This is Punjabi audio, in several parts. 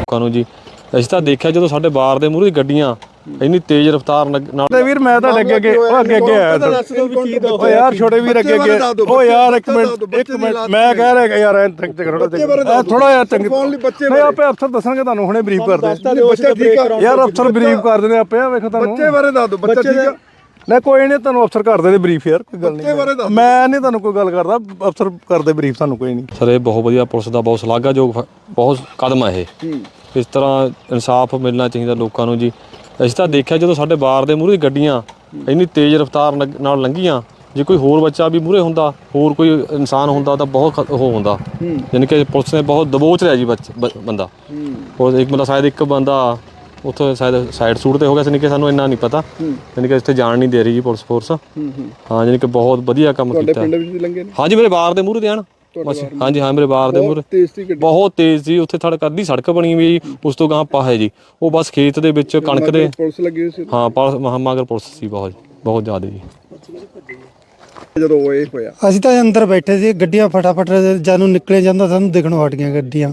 ਲੋਕਾਂ ਨੂੰ ਜੀ। ਅਸੀਂ ਤਾਂ ਦੇਖਿਆ ਜਦੋਂ ਸਾਡੇ ਬਾਰ ਦੇ ਮੂਹਰੇ ਗੱਡੀਆਂ ਇੰਨੀ ਤੇਜ਼ ਰਫ਼ਤਾਰ ਨਾਲ ਤੇ ਵੀਰ ਮੈਂ ਤਾਂ ਅੱਗੇ ਅੱਗੇ ਉਹ ਅੱਗੇ ਅੱਗੇ ਆਇਆ ਤਾਂ ਓ ਯਾਰ ਛੋਟੇ ਵੀਰ ਅੱਗੇ ਅੱਗੇ। ਓ ਯਾਰ ਇੱਕ ਮਿੰਟ ਇੱਕ ਮਿੰਟ। ਮੈਂ ਕਹਿ ਰਿਹਾ ਯਾਰ ਐ ਤੱਕ ਥੋੜਾ ਥੋੜਾ ਜਿਹਾ ਚੰਗੀ ਨਹੀਂ ਆਪੇ ਅਫਸਰ ਦੱਸਣਗੇ ਤੁਹਾਨੂੰ ਹੁਣੇ ਬਰੀਫ ਕਰਦੇ। ਬੱਚਾ ਠੀਕ ਆ ਯਾਰ ਅਫਸਰ ਬਰੀਫ ਕਰ ਦਿੰਦੇ ਆਪੇ ਆ ਵੇਖੋ ਤੁਹਾਨੂੰ। ਬੱਚੇ ਬਾਰੇ ਦੱਸ ਦਿਓ ਬੱਚਾ ਠੀਕ ਆ? ਨਹੀਂ ਕੋਈ ਨਹੀਂ ਤੁਹਾਨੂੰ ਅਫਸਰ ਕਰ ਦੇ ਬਰੀਫ ਯਾਰ ਕੋਈ ਗੱਲ ਬੱਚੇ ਬਾਰੇ ਦੱਸ ਨਹੀਂ ਮੈਂ ਨਹੀਂ ਤੁਹਾਨੂੰ ਕੋਈ ਗੱਲ ਕਰਦਾ ਅਫਸਰ ਕਰਦੇ ਬਰੀਫ ਤੁਹਾਨੂੰ ਕੋਈ ਨਹੀਂ। ਸਰ ਇਹ ਬਹੁਤ ਵਧੀਆ ਪੁਲਿਸ ਦਾ ਬਹੁਤ ਸ਼ਲਾਘਾਯੋਗ ਬਹੁਤ ਕਦਮ ਹੈ ਇਹ। ਇਸ ਤਰ੍ਹਾਂ ਇਨਸਾਫ ਮਿਲਣਾ ਚਾਹੀਦਾ ਲੋਕਾਂ ਨੂੰ ਜੀ। ਅਸੀਂ ਤਾਂ ਦੇਖਿਆ ਜਦੋਂ ਸਾਡੇ ਬਾਰ ਦੇ ਮੂਹਰੇ ਗੱਡੀਆਂ ਇੰਨੀ ਤੇਜ਼ ਰਫ਼ਤਾਰ ਨਾਲ ਲੰਘੀਆਂ ਜੇ ਕੋਈ ਹੋਰ ਬੱਚਾ ਵੀ ਮੂਹਰੇ ਹੁੰਦਾ ਹੋਰ ਕੋਈ ਇਨਸਾਨ ਹੁੰਦਾ ਤਾਂ ਬਹੁਤ ਉਹ ਹੁੰਦਾ। ਯਾਨੀ ਕਿ ਪੁਲਿਸ ਨੇ ਬਹੁਤ ਦਬੋਚ ਲਿਆ ਜੀ ਬੰਦਾ। ਉਹ ਇੱਕ ਮਤਲਬ ਸ਼ਾਇਦ ਇੱਕ ਬੰਦਾ ਉੱਥੋਂ ਸ਼ਾਇਦ ਸਾਈਡ ਸੂਟ ਤੇ ਹੋ ਗਿਆ ਸੀ ਸਾਨੂੰ ਇੰਨਾ ਨਹੀਂ ਪਤਾ। ਯਾਨੀ ਕਿ ਇੱਥੇ ਜਾਣ ਨਹੀਂ ਦੇ ਰਹੀ ਜੀ ਪੁਲਿਸ ਫੋਰਸ ਹਾਂ ਯਾਨੀ ਕਿ ਬਹੁਤ ਵਧੀਆ ਕੰਮ ਤੁਹਾਡੇ ਕੀਤਾ। ਪਿੰਡ ਵਿੱਚ ਵੀ ਲੰਗੇ ਨੇ? ਹਾਂਜੀ ਮੇਰੇ ਬਾਰ ਦੇ ਮੂਹਰੇ ਦੇ ਆਣ ਬਸ ਹਾਂਜੀ ਹਾਂ ਮੇਰੇ ਬਾਰ ਦੇ ਮੂਹਰੇ। ਬਹੁਤ ਤੇਜ਼ ਸੀ ਉੱਥੇ ਸੜਕ ਅੱਧੀ ਸੜਕ ਬਣੀ ਹੋਈ ਜੀ, ਉਸ ਤੋਂ ਗਾਂ ਪਾਹ ਹੈ ਜੀ। ਉਹ ਬਸ ਖੇਤ ਦੇ ਵਿੱਚ ਕਣਕ ਦੇ ਪੁਲਿਸ ਲੱਗੀ ਹੋਈ ਸੀ ਹਾਂ ਮਹਾਮਾਗਰ ਪੁਲਿਸ ਸੀ ਬਹੁਤ ਬਹੁਤ ਜ਼ਿਆਦਾ ਜੀ। ਜਦੋਂ ਉਹ ਇਹ ਹੋਇਆ। ਅਸੀਂ ਤਾਂ ਅੰਦਰ ਬੈਠੇ ਸੀ ਗੱਡੀਆਂ ਫਟਾਫਟ ਜਦ ਨੂੰ ਨਿਕਲੇ ਜਾਂਦਾ ਸਾਨੂੰ ਦਿਖਣੋਂ ਹਟ ਗਈਆਂ ਗੱਡੀਆਂ।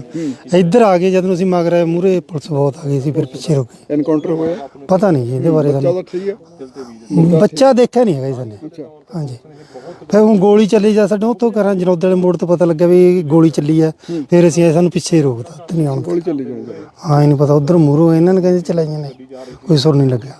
ਇੱਧਰ ਆ ਗਏ ਜਦ ਨੂੰ ਅਸੀਂ ਮਗਰ ਮੂਰੇ ਪੁਲਿਸ ਬਹੁਤ ਆ ਗਈ ਸੀ ਫਿਰ ਪਿੱਛੇ ਰੁਕ ਗਏ। ਐਨਕਾਊਂਟਰ ਹੋਇਆ? ਪਤਾ ਨਹੀਂ ਜੀ ਇਹਦੇ ਬਾਰੇ ਸਾਨੂੰ। ਚਲੋ ਠੀਕ ਆ? ਬੱਚਾ ਦੇਖਿਆ ਨਹੀਂ ਹੈਗਾ ਜੀ ਸਾਨੇ। ਹਾਂਜੀ। ਫਿਰ ਹੁਣ ਗੋਲੀ ਚੱਲੀ ਜਾ ਸਾਡੇ ਉੱਥੋਂ ਕਰਾਂ ਜਨੌਦ ਵਾਲੇ ਮੋੜ ਤੋਂ ਪਤਾ ਲੱਗਿਆ ਵੀ ਗੋਲੀ ਚੱਲੀ ਆ। ਫਿਰ ਅਸੀਂ ਆਏ, ਸਾਨੂੰ ਪਿੱਛੇ ਰੋਕਦਾ ਤੇ ਨਹੀਂ ਆਉਣ ਗੋਲੀ ਚੱਲੀ ਜਾਂਦੀ ਹਾਂ ਇਹ ਨਹੀਂ ਪਤਾ ਉਧਰ ਮੂਰੋਂ ਇਹਨਾਂ ਨੇ ਕਹਿੰਦੇ ਚਲਾਈਆਂ ਨੇ। ਕੋਈ ਸੁਰ ਨਹੀਂ ਲੱਗਿਆ।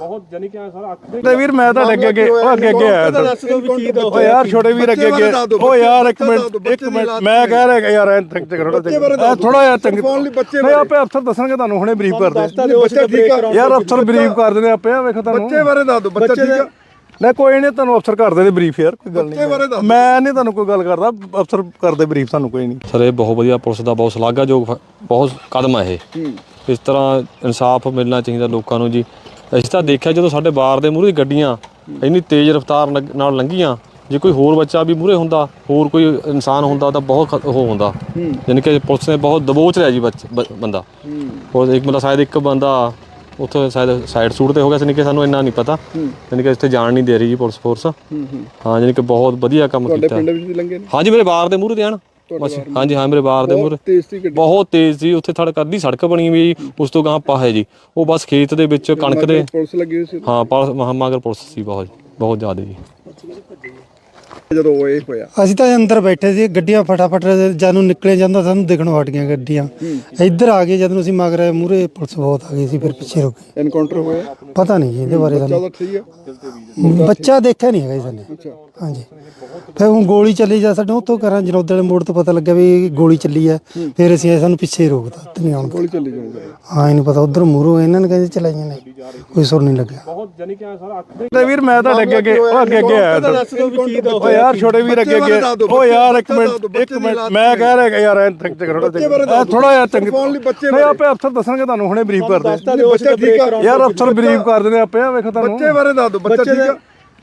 ਤੇ ਵੀਰ ਮੈਂ ਤਾਂ ਅੱਗੇ ਅੱਗੇ ਉਹ ਅੱਗੇ ਅੱਗੇ ਆਇਆ ਤਾਂ ਓ ਯਾਰ ਛੋਟੇ ਵੀਰ ਅੱਗੇ। ਅੱਗੇ ਓ ਯਾਰ ਇੱਕ ਮਿੰਟ ਇੱਕ ਮਿੰਟ ਮੈਂ ਕਹਿ ਰਿਹਾ ਕਿ ਯਾਰ ਐ ਤੱਕ ਥੋੜਾ ਥੋੜਾ ਜਿਹਾ ਚੰਗੀ ਨਹੀਂ ਆਪੇ ਅਫਸਰ ਦੱਸਣਗੇ ਤੁਹਾਨੂੰ ਹੁਣੇ ਬਰੀਫ ਕਰਦੇ ਬੱਚਾ ਠੀਕ ਆ? ਯਾਰ ਅਫਸਰ ਬਰੀਫ ਕਰ ਦਿੰਦੇ ਆਪੇ ਆ ਵੇਖੋ ਤੁਹਾਨੂੰ। ਬੱਚੇ ਬਾਰੇ ਦੱਸ ਦਿਓ ਬੱਚਾ ਠੀਕ ਆ? ਨਹੀਂ ਕੋਈ ਨਹੀਂ ਤੁਹਾਨੂੰ ਅਫਸਰ ਕਰ ਦੇ ਬਰੀਫ ਯਾਰ ਕੋਈ ਗੱਲ ਬੱਚੇ ਬਾਰੇ ਦੱਸ ਨਹੀਂ ਮੈਂ ਨਹੀਂ ਤੁਹਾਨੂੰ ਕੋਈ ਗੱਲ ਕਰਦਾ ਅਫਸਰ ਕਰਦੇ ਬਰੀਫ ਤੁਹਾਨੂੰ ਕੋਈ ਨਹੀਂ। ਸਰ ਇਹ ਬਹੁਤ ਵਧੀਆ ਪੁਲਿਸ ਦਾ ਬਹੁਤ ਸ਼ਲਾਘਾਯੋਗ ਬਹੁਤ ਕਦਮ ਹੈ ਇਹ। ਇਸ ਤਰ੍ਹਾਂ ਇਨਸਾਫ ਮਿਲਣਾ ਚਾਹੀਦਾ ਲੋਕਾਂ ਨੂੰ ਜੀ। ਅਸੀਂ ਤਾਂ ਦੇਖਿਆ ਜਦੋਂ ਸਾਡੇ ਬਾਰ ਦੇ ਮੂਹਰੇ ਗੱਡੀਆਂ ਇੰਨੀ ਤੇਜ਼ ਰਫ਼ਤਾਰ ਨਾਲ ਲੰਘੀਆਂ ਜੇ ਕੋਈ ਹੋਰ ਬੱਚਾ ਵੀ ਮੂਹਰੇ ਹੁੰਦਾ ਹੋਰ ਕੋਈ ਇਨਸਾਨ ਹੁੰਦਾ ਤਾਂ ਬਹੁਤ ਉਹ ਹੁੰਦਾ। ਯਾਨੀ ਕਿ ਪੁਲਿਸ ਨੇ ਬਹੁਤ ਦਬੋਚ ਲਿਆ ਜੀ ਬੰਦਾ। ਉਹ ਇੱਕ ਮਤਲਬ ਸ਼ਾਇਦ ਇੱਕ ਬੰਦਾ ਉੱਥੋਂ ਸ਼ਾਇਦ ਸਾਈਡ ਸੂਟ ਤੇ ਹੋ ਗਿਆ ਸੀ ਕਿ ਸਾਨੂੰ ਇੰਨਾ ਨਹੀਂ ਪਤਾ। ਯਾਨੀ ਕਿ ਇੱਥੇ ਜਾਣ ਨਹੀਂ ਦੇ ਰਹੀ ਜੀ ਪੁਲਿਸ ਫੋਰਸ। ਹਾਂ ਯਾਨੀ ਕਿ ਬਹੁਤ ਵਧੀਆ ਕੰਮ ਤੁਹਾਡੇ ਕੀਤਾ। ਪਿੰਡ ਵਿੱਚ ਲੰਗੇ ਨੇ? ਹਾਂਜੀ ਮੇਰੇ ਬਾਰ ਦੇ ਮੂਹਰੇ ਦੇ ਆਣ ਬਸ ਹਾਂਜੀ ਹਾਂ ਮੇਰੇ ਬਾਰ ਦੇ ਮੂਹਰੇ ਤੇਜ਼ ਸੀ ਗੱਡੀ। ਬਹੁਤ ਤੇਜ਼ ਸੀ ਉੱਥੇ ਸੜਕ ਅੱਧੀ ਸੜਕ ਬਣੀ ਹੋਈ ਜੀ, ਉਸ ਤੋਂ ਗਾਂ ਪਾਹ ਹੈ ਜੀ। ਉਹ ਬਸ ਖੇਤ ਦੇ ਵਿੱਚ ਕਣਕ ਦੇ ਪੁਲਿਸ ਲੱਗੀ ਹੋਈ ਸੀ ਹਾਂ ਪਰ ਮਹਾਮਾਗਰ ਪੁਲਿਸ ਸੀ ਬਹੁਤ ਬਹੁਤ ਜ਼ਿਆਦਾ ਜੀ। ਜਦੋਂ ਉਹ ਇਹ ਹੋਇਆ? ਅਸੀਂ ਤਾਂ ਅੰਦਰ ਬੈਠੇ ਸੀ ਗੱਡੀਆਂ ਫਟਾਫਟ ਜਦ ਨੂੰ ਨਿਕਲੇ ਜਾਂਦਾ ਸਾਨੂੰ ਦਿਖਣੋਂ ਹਟ ਗਈਆਂ ਗੱਡੀਆਂ। ਇੱਧਰ ਆ ਗਏ ਜਦ ਨੂੰ ਅਸੀਂ ਮਗਰ ਮੂਰੇ ਪੁਲਿਸ ਬਹੁਤ ਆ ਗਈ ਸੀ ਫਿਰ ਪਿੱਛੇ ਰੁਕ ਗਏ। ਐਨਕਾਊਂਟਰ ਹੋਇਆ? ਪਤਾ ਨਹੀਂ ਜੀ ਇਹਦੇ ਬਾਰੇ ਸਾਨੂੰ ਚਲੋ ਠੀਕ ਆ? ਬੱਚਾ ਦੇਖਿਆ ਨਹੀਂ ਹੈਗਾ ਜੀ ਸਾਨੇ। ਹਾਂਜੀ। ਫਿਰ ਹੁਣ ਗੋਲੀ ਚੱਲੀ ਜਾ ਸਾਡੇ ਉੱਥੋਂ ਕਰਾਂ ਜਨੌਦ ਵਾਲੇ ਮੋੜ ਤੋਂ ਪਤਾ ਲੱਗਿਆ ਵੀ ਗੋਲੀ ਚੱਲੀ ਆ ਫਿਰ ਅਸੀਂ ਆਏ, ਸਾਨੂੰ ਪਿੱਛੇ ਹੀ ਰੋਕਦਾ ਤੇ ਨਹੀਂ ਆਉਣ ਗੋਲੀ ਚੱਲੀ ਜਾਂਦੀ ਹਾਂ ਇਹ ਨਹੀਂ ਪਤਾ ਉਧਰ ਮੂਰੋਂ ਇਹਨਾਂ ਨੇ ਕਹਿੰਦੇ ਚਲਾਈਆਂ ਨੇ ਕੋਈ ਸੁਰ ਨਹੀਂ ਲੱਗਿਆ। ਤੇ ਵੀਰ ਮੈਂ ਤਾਂ ਅੱਗੇ ਅੱਗੇ ਉਹ ਅੱਗੇ ਅੱਗੇ ਆਇਆ ਯਾਰ ਛੋਟੇ ਵੀਰ ਅੱਗੇ ਅੱਗੇ। ਓ ਯਾਰ ਇੱਕ ਮਿੰਟ ਇੱਕ ਮਿੰਟ ਮੈਂ ਕਹਿ ਰਿਹਾ ਯਾਰ ਐ ਤੱਕ ਥੋੜਾ ਥੋੜਾ ਜਿਹਾ ਚੰਗੀ ਨਹੀਂ ਆਪੇ ਅਫਸਰ ਦੱਸਣਗੇ ਤੁਹਾਨੂੰ ਹੁਣੇ ਬਰੀਫ ਕਰਦੇ ਬੱਚਾ ਠੀਕ ਆ? ਯਾਰ ਅਫਸਰ ਬਰੀਫ ਕਰ ਦਿੰਦੇ ਆਪੇ ਆ ਵੇਖੋ ਤੁਹਾਨੂੰ। ਬੱਚੇ ਬਾਰੇ ਦੱਸ ਦਿਓ ਬੱਚਾ ਠੀਕ ਆ?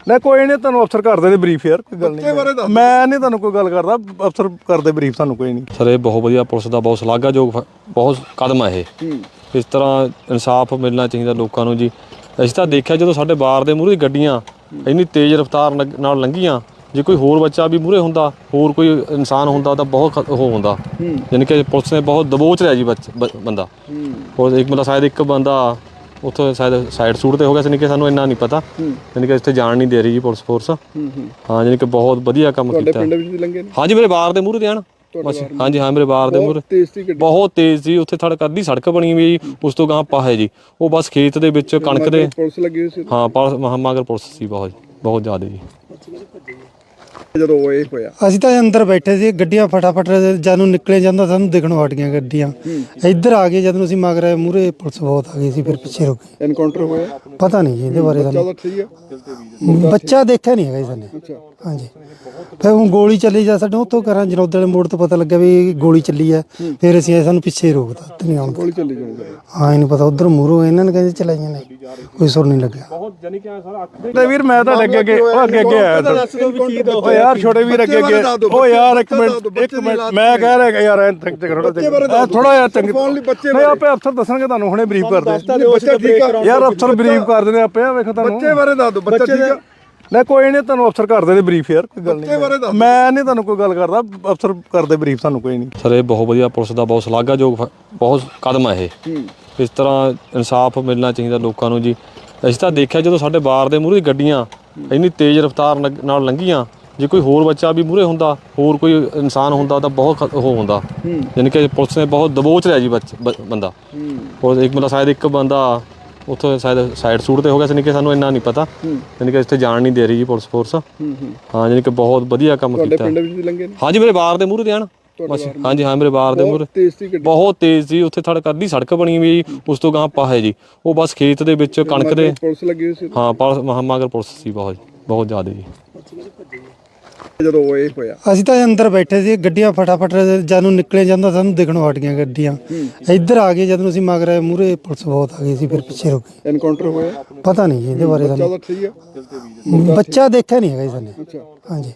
ਨਹੀਂ ਕੋਈ ਨਹੀਂ ਤੁਹਾਨੂੰ ਅਫਸਰ ਕਰ ਦੇ ਬਰੀਫ ਯਾਰ ਕੋਈ ਗੱਲ ਬੱਚੇ ਬਾਰੇ ਦੱਸ ਨਹੀਂ ਮੈਂ ਨਹੀਂ ਤੁਹਾਨੂੰ ਕੋਈ ਗੱਲ ਕਰਦਾ ਅਫਸਰ ਕਰਦੇ ਬਰੀਫ ਤੁਹਾਨੂੰ ਕੋਈ ਨਹੀਂ। ਸਰ ਇਹ ਬਹੁਤ ਵਧੀਆ ਪੁਲਿਸ ਦਾ ਬਹੁਤ ਸ਼ਲਾਘਾਯੋਗ ਬਹੁਤ ਕਦਮ ਹੈ ਇਹ। ਇਸ ਤਰ੍ਹਾਂ ਇਨਸਾਫ ਮਿਲਣਾ ਚਾਹੀਦਾ ਲੋਕਾਂ ਨੂੰ ਜੀ। ਅਸੀਂ ਤਾਂ ਦੇਖਿਆ ਜਦੋਂ ਸਾਡੇ ਬਾਰ ਦੇ ਮੂਹਰੇ ਗੱਡੀਆਂ ਇੰਨੀ ਤੇਜ਼ ਰਫ਼ਤਾਰ ਨਾਲ ਲੰਘੀਆਂ ਜੇ ਕੋਈ ਹੋਰ ਬੱਚਾ ਵੀ ਮੂਹਰੇ ਹੁੰਦਾ ਹੋਰ ਕੋਈ ਇਨਸਾਨ ਹੁੰਦਾ ਤਾਂ ਬਹੁਤ ਉਹ ਹੁੰਦਾ। ਯਾਨੀ ਕਿ ਪੁਲਿਸ ਨੇ ਬਹੁਤ ਦਬੋਚ ਲਿਆ ਜੀ ਬੰਦਾ। ਉਹ ਇੱਕ ਮਤਲਬ ਸ਼ਾਇਦ ਇੱਕ ਬੰਦਾ ਉੱਥੋਂ ਸ਼ਾਇਦ ਸਾਈਡ ਸੂਟ ਤੇ ਹੋ ਗਿਆ ਸੀ ਕਿ ਸਾਨੂੰ ਇੰਨਾ ਨਹੀਂ ਪਤਾ। ਯਾਨੀ ਕਿ ਇੱਥੇ ਜਾਣ ਨਹੀਂ ਦੇ ਰਹੀ ਜੀ ਪੁਲਿਸ ਫੋਰਸ। ਹਾਂ ਯਾਨੀ ਕਿ ਬਹੁਤ ਵਧੀਆ ਕੰਮ ਤੁਹਾਡੇ ਕੀਤਾ। ਪਿੰਡ ਵਿੱਚ ਵੀ ਲੰਗੇ ਨੇ? ਹਾਂਜੀ ਮੇਰੇ ਬਾਰ ਦੇ ਮੂਹਰੇ ਦੇ ਆਣ ਹਾਂਜੀ ਹਾਂ ਮੇਰੇ ਬਾਰ ਦੇ ਮੂਹਰੇ। ਬਹੁਤ ਤੇਜ਼ ਸੀ ਉੱਥੇ ਸੜਕ ਅੱਧੀ ਸੜਕ ਬਣੀ ਹੋਈ ਜੀ, ਉਸ ਤੋਂ ਗਾਂ ਪਾਹ ਹੈ ਜੀ। ਉਹ ਬਸ ਖੇਤ ਦੇ ਵਿੱਚ ਕਣਕ ਦੇ ਪੁਲਿਸ ਲੱਗੀ ਹੋਈ ਸੀ ਹਾਂ ਮਹਾਮਾਗਰ ਪੁਲਿਸ ਸੀ ਬਹੁਤ ਬਹੁਤ ਜ਼ਿਆਦਾ ਜੀ। ਜਦੋਂ ਉਹ ਇਹ ਹੋਇਆ। ਅਸੀਂ ਤਾਂ ਅੰਦਰ ਬੈਠੇ ਸੀ ਗੱਡੀਆਂ ਫਟਾਫਟ ਜਦ ਨੂੰ ਨਿਕਲੇ ਜਾਂਦਾ ਸਾਨੂੰ ਦਿਖਣੋਂ ਹਟ ਗਈਆਂ ਗੱਡੀਆਂ। ਇੱਧਰ ਆ ਗਏ ਜਦ ਨੂੰ ਅਸੀਂ ਮਗਰ ਮੂਰੇ ਪੁਲਿਸ ਬਹੁਤ ਆ ਗਈ ਸੀ ਫਿਰ ਪਿੱਛੇ ਰੁਕ ਗਏ। ਐਨਕਾਊਂਟਰ ਹੋਇਆ? ਪਤਾ ਨਹੀਂ ਜੀ ਇਹਦੇ ਬਾਰੇ ਸਾਨੂੰ ਬੱਚਾ ਦੇਖਿਆ ਨਹੀਂ ਹੈਗਾ ਜੀ ਸਾਨੇ। ਅੱਛਾ। ਹਾਂਜੀ। ਫਿਰ ਹੁਣ ਗੋਲੀ ਚੱਲੀ ਜਾ ਸਾਡੇ ਉੱਥੋਂ ਕਰਾਂ ਜਨੌਦ ਵਾਲੇ ਮੋੜ ਤੋਂ ਪਤਾ ਲੱਗਿਆ ਵੀ ਗੋਲੀ ਚੱਲੀ ਆ। ਫਿਰ ਅਸੀਂ ਆਏ, ਸਾਨੂੰ ਪਿੱਛੇ ਰੋਕਦਾ ਤੇ ਨਹੀਂ ਆਉਣ ਗੋਲੀ ਚੱਲੀ ਜਾਂਦੀ ਹਾਂ ਇਹ ਨਹੀਂ ਪਤਾ ਉਧਰ ਮੂਰੋਂ ਇਹਨਾਂ ਨੇ ਕਹਿੰਦੇ ਚਲਾਈਆਂ ਨੇ ਕੋਈ ਸੁਰ ਨਹੀਂ ਲੱਗਿਆ। ਤੇ ਵੀਰ ਮੈਂ ਤਾਂ ਅੱਗੇ ਅੱਗੇ ਉਹ ਅੱਗੇ ਅੱਗੇ ਆਇਆ ਤਾਂ ਓ ਯਾਰ ਛੋਟੇ ਵੀਰ ਅੱਗੇ ਅੱਗੇ ਓ ਯਾਰ ਇੱਕ ਮਿੰਟ ਇੱਕ ਮਿੰਟ। ਮੈਂ ਕਹਿ ਰਿਹਾ ਕਿ ਯਾਰ ਐ ਤੱਕ ਥੋੜਾ ਥੋੜਾ ਜਿਹਾ ਚੰਗੀ ਨਹੀਂ ਆਪੇ ਅਫਸਰ ਦੱਸਣਗੇ ਤੁਹਾਨੂੰ ਹੁਣੇ ਬਰੀਫ ਕਰਦੇ ਬੱਚਾ ਠੀਕ ਆ। ਯਾਰ ਅਫਸਰ ਬਰੀਫ ਕਰ ਦਿੰਦੇ ਆਪੇ ਆ ਵੇਖੋ ਤੁਹਾਨੂੰ। ਬੱਚੇ ਬਾਰੇ ਦੱਸ ਦਿਓ ਬੱਚਾ ਠੀਕ ਆ? ਨਹੀਂ ਕੋਈ ਨਹੀਂ ਤੁਹਾਨੂੰ ਅਫਸਰ ਕਰਦੇ ਦੇ ਬਰੀਫ ਯਾਰ ਕੋਈ ਗੱਲ ਨਹੀਂ। ਮੈਂ ਨਹੀਂ ਤੁਹਾਨੂੰ ਕੋਈ ਗੱਲ ਕਰਦਾ ਅਫਸਰ ਕਰਦੇ ਬਰੀਫ ਸਾਨੂੰ ਕੋਈ ਨਹੀਂ। ਸਰ ਇਹ ਬਹੁਤ ਵਧੀਆ ਪੁਲਿਸ ਦਾ ਬਹੁਤ ਸ਼ਲਾਘਾਯੋਗ ਫ- ਬਹੁਤ ਕਦਮ ਹੈ ਇਹ। ਇਸ ਤਰ੍ਹਾਂ ਇਨਸਾਫ ਮਿਲਣਾ ਚਾਹੀਦਾ ਲੋਕਾਂ ਨੂੰ ਜੀ। ਅਸੀਂ ਤਾਂ ਦੇਖਿਆ ਜਦੋਂ ਸਾਡੇ ਬਾਰ ਦੇ ਮੂਹਰੇ ਗੱਡੀਆਂ ਇੰਨੀ ਤੇਜ਼ ਰਫ਼ਤਾਰ ਨਗ- ਨਾਲ ਲੰਘੀਆਂ ਜੇ ਕੋਈ ਹੋਰ ਬੱਚਾ ਵੀ ਮੂਹਰੇ ਹੁੰਦਾ ਹੋਰ ਕੋਈ ਇਨਸਾਨ ਹੁੰਦਾ ਤਾਂ ਬਹੁਤ ਖ- ਉਹ ਹੁੰਦਾ। ਯਾਨੀ ਕਿ ਪੁਲਿਸ ਨੇ ਬਹੁਤ ਦਬੋਚ ਲਿਆ ਜੀ ਬੱਚ- ਬ- ਬੰਦਾ। ਉਹ ਇੱਕ ਮਤਲਬ ਸ਼ਾਇਦ ਇੱਕ ਬੰਦਾ ਉੱਥੋਂ ਸ਼ਾਇਦ ਸਾਈਡ ਸੂਟ ਤੇ ਹੋ ਗਿਆ ਸੀ ਕਿ ਸਾਨੂੰ ਇੰਨਾ ਨਹੀਂ ਪਤਾ। ਯਾਨੀ ਕਿ ਇੱਥੇ ਜਾਣ ਨਹੀਂ ਦੇ ਰਹੀ ਜੀ ਪੁਲਿਸ ਫੋਰਸ ਹਾਂ ਯਾਨੀ ਕਿ ਬਹੁਤ ਵਧੀਆ ਕੰਮ ਤੁਹਾਡੇ ਕੀਤਾ। ਪਿੰਡ ਵਿੱਚ ਵੀ ਲੰਗੇ ਨੇ? ਹਾਂਜੀ ਮੇਰੇ ਬਾਰ ਦੇ ਮੂਹਰੇ ਤੇ ਆਣ ਬਸ ਹਾਂਜੀ ਹਾਂ ਮੇਰੇ ਬਾਰ ਦੇ ਮੂਹਰੇ। ਬਹੁਤ ਤੇਜ਼ ਸੀ ਉੱਥੇ ਥੜ ਕਰਦੀ ਸੜਕ ਬਣੀ ਹੋਈ ਉਸ ਤੋਂ ਗਾਂ ਪਾਹੇ ਜੀ। ਉਹ ਬਸ ਖੇਤ ਦੇ ਵਿੱਚ ਕਣਕ ਦੇ ਪੁਲਿਸ ਲੱਗੀ ਹੋਈ ਸੀ ਹਾਂ ਮਹਾਮਾਗਰ ਪੁਲਿਸ ਸੀ ਬਹੁਤ ਬਹੁਤ ਜ਼ਿਆਦਾ ਜੀ। ਜਦੋਂ ਇਹ ਹੋਇਆ? ਅਸੀਂ ਤਾਂ ਅੰਦਰ ਬੈਠੇ ਸੀ ਗੱਡੀਆਂ ਫਟਾਫਟ ਜਾਨੂੰ ਨਿਕਲੇ ਜਾਂਦਾ ਸਾਨੂੰ ਦਿਖਣੋਂ ਹਟ ਗਈਆਂ ਗੱਡੀਆਂ। ਇੱਧਰ ਆ ਗਏ ਜਦੋਂ ਅਸੀਂ ਮਗਰ ਆਏ ਮੂਰੇ ਪੁਲਿਸ ਬਹੁਤ ਆ ਗਈ ਸੀ ਫਿਰ ਪਿੱਛੇ ਰੁਕ ਗਏ। ਐਨਕਾਊਂਟਰ ਹੋਇਆ? ਪਤਾ ਨਹੀਂ ਜੀ ਇਹਦੇ ਬਾਰੇ ਸਾਨੂੰ। ਚਲੋ ਠੀਕ ਆ। ਬੱਚਾ ਦੇਖਿਆ ਨਹੀਂ ਹੈਗਾ ਜੀ ਸਾਨੇ। ਅੱਛਾ। ਹਾਂਜੀ।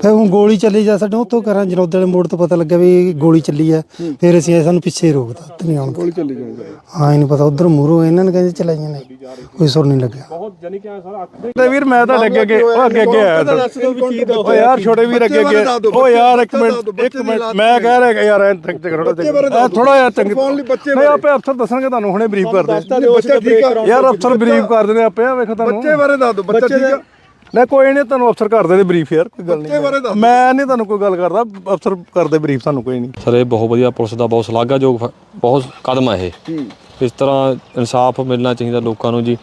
ਫਿਰ ਉਹ ਗੋਲੀ ਚੱਲੀ ਜਾ ਸਾਡੇ ਉੱਥੋਂ ਕਰਾਂ ਜਨੌਦੇ ਵਾਲੇ ਮੋੜ ਤੋਂ ਪਤਾ ਲੱਗਾ ਵੀ ਗੋਲੀ ਚੱਲੀ ਹੈ ਫਿਰ ਅਸੀਂ ਆਏ, ਸਾਨੂੰ ਪਿੱਛੇ ਰੋਕਦਾ ਤੇ ਨਹੀਂ ਆਉਣ ਗੋਲੀ ਚੱਲੀ ਜਾਂਦੀ ਹਾਂ ਇਹ ਨਹੀਂ ਪਤਾ ਉਧਰ ਮੂਰੋਂ ਇਹਨਾਂ ਨੇ ਕਹਿੰਦੇ ਚਲਾਈਆਂ ਨੇ ਕੋਈ ਸੁਰ ਨਹੀਂ ਲੱਗਿਆ। ਤੇ ਵੀਰ ਮੈਂ ਤਾਂ ਅੱਗੇ ਅੱਗੇ ਉਹ ਅੱਗੇ ਅੱਗੇ ਆਇਆ ਤਾਂ ਓ ਯਾਰ ਛੋਟੇ ਵੀਰ ਅੱਗੇ ਅੱਗੇ। ਓ ਯਾਰ ਇੱਕ ਮਿੰਟ ਇੱਕ ਮਿੰਟ। ਮੈਂ ਕਹਿ ਰਿਹਾ ਯਾਰ ਐਂ ਤੱਕ ਥੋੜਾ ਥੋੜਾ ਜਿਹਾ ਚੰਗੀ ਨਹੀਂ ਆਪੇ ਅਫਸਰ ਦੱਸਣਗੇ ਤੁਹਾਨੂੰ ਹੁਣੇ ਬਰੀਫ ਕਰਦੇ ਬੱਚਾ ਠੀਕ ਆ ਯਾਰ ਅਫਸਰ ਬਰੀਫ ਕਰ ਦਿੰਦੇ ਆਪੇ ਆ ਵੇਖੋ ਤੁਹਾਨੂੰ। ਬੱਚੇ ਬਾਰੇ ਦੱਸ ਦਿਓ ਬੱਚਾ ਠੀਕ ਆ? ਨਹੀਂ ਕੋਈ ਨਹੀਂ ਤੁਹਾਨੂੰ ਅਫਸਰ ਕਰਦੇ ਦੇ ਬਰੀਫ ਯਾਰ ਕੋਈ ਗੱਲ ਨਹੀਂ। ਮੈਂ ਨਹੀਂ ਤੁਹਾਨੂੰ ਕੋਈ ਗੱਲ ਕਰਦਾ ਅਫਸਰ ਕਰਦੇ ਬਰੀਫ ਸਾਨੂੰ ਕੋਈ ਨਹੀਂ। ਸਰ ਇਹ ਬਹੁਤ ਵਧੀਆ ਪੁਲਿਸ ਦਾ ਬਹੁਤ ਸ਼ਲਾਘਾਯੋਗ ਬਹੁਤ ਕਦਮ ਹੈ ਇਹ। ਇਸ ਤਰ੍ਹਾਂ ਇਨਸਾਫ ਮਿਲਣਾ ਚਾਹੀਦਾ ਲੋਕਾਂ ਨੂੰ ਜੀ।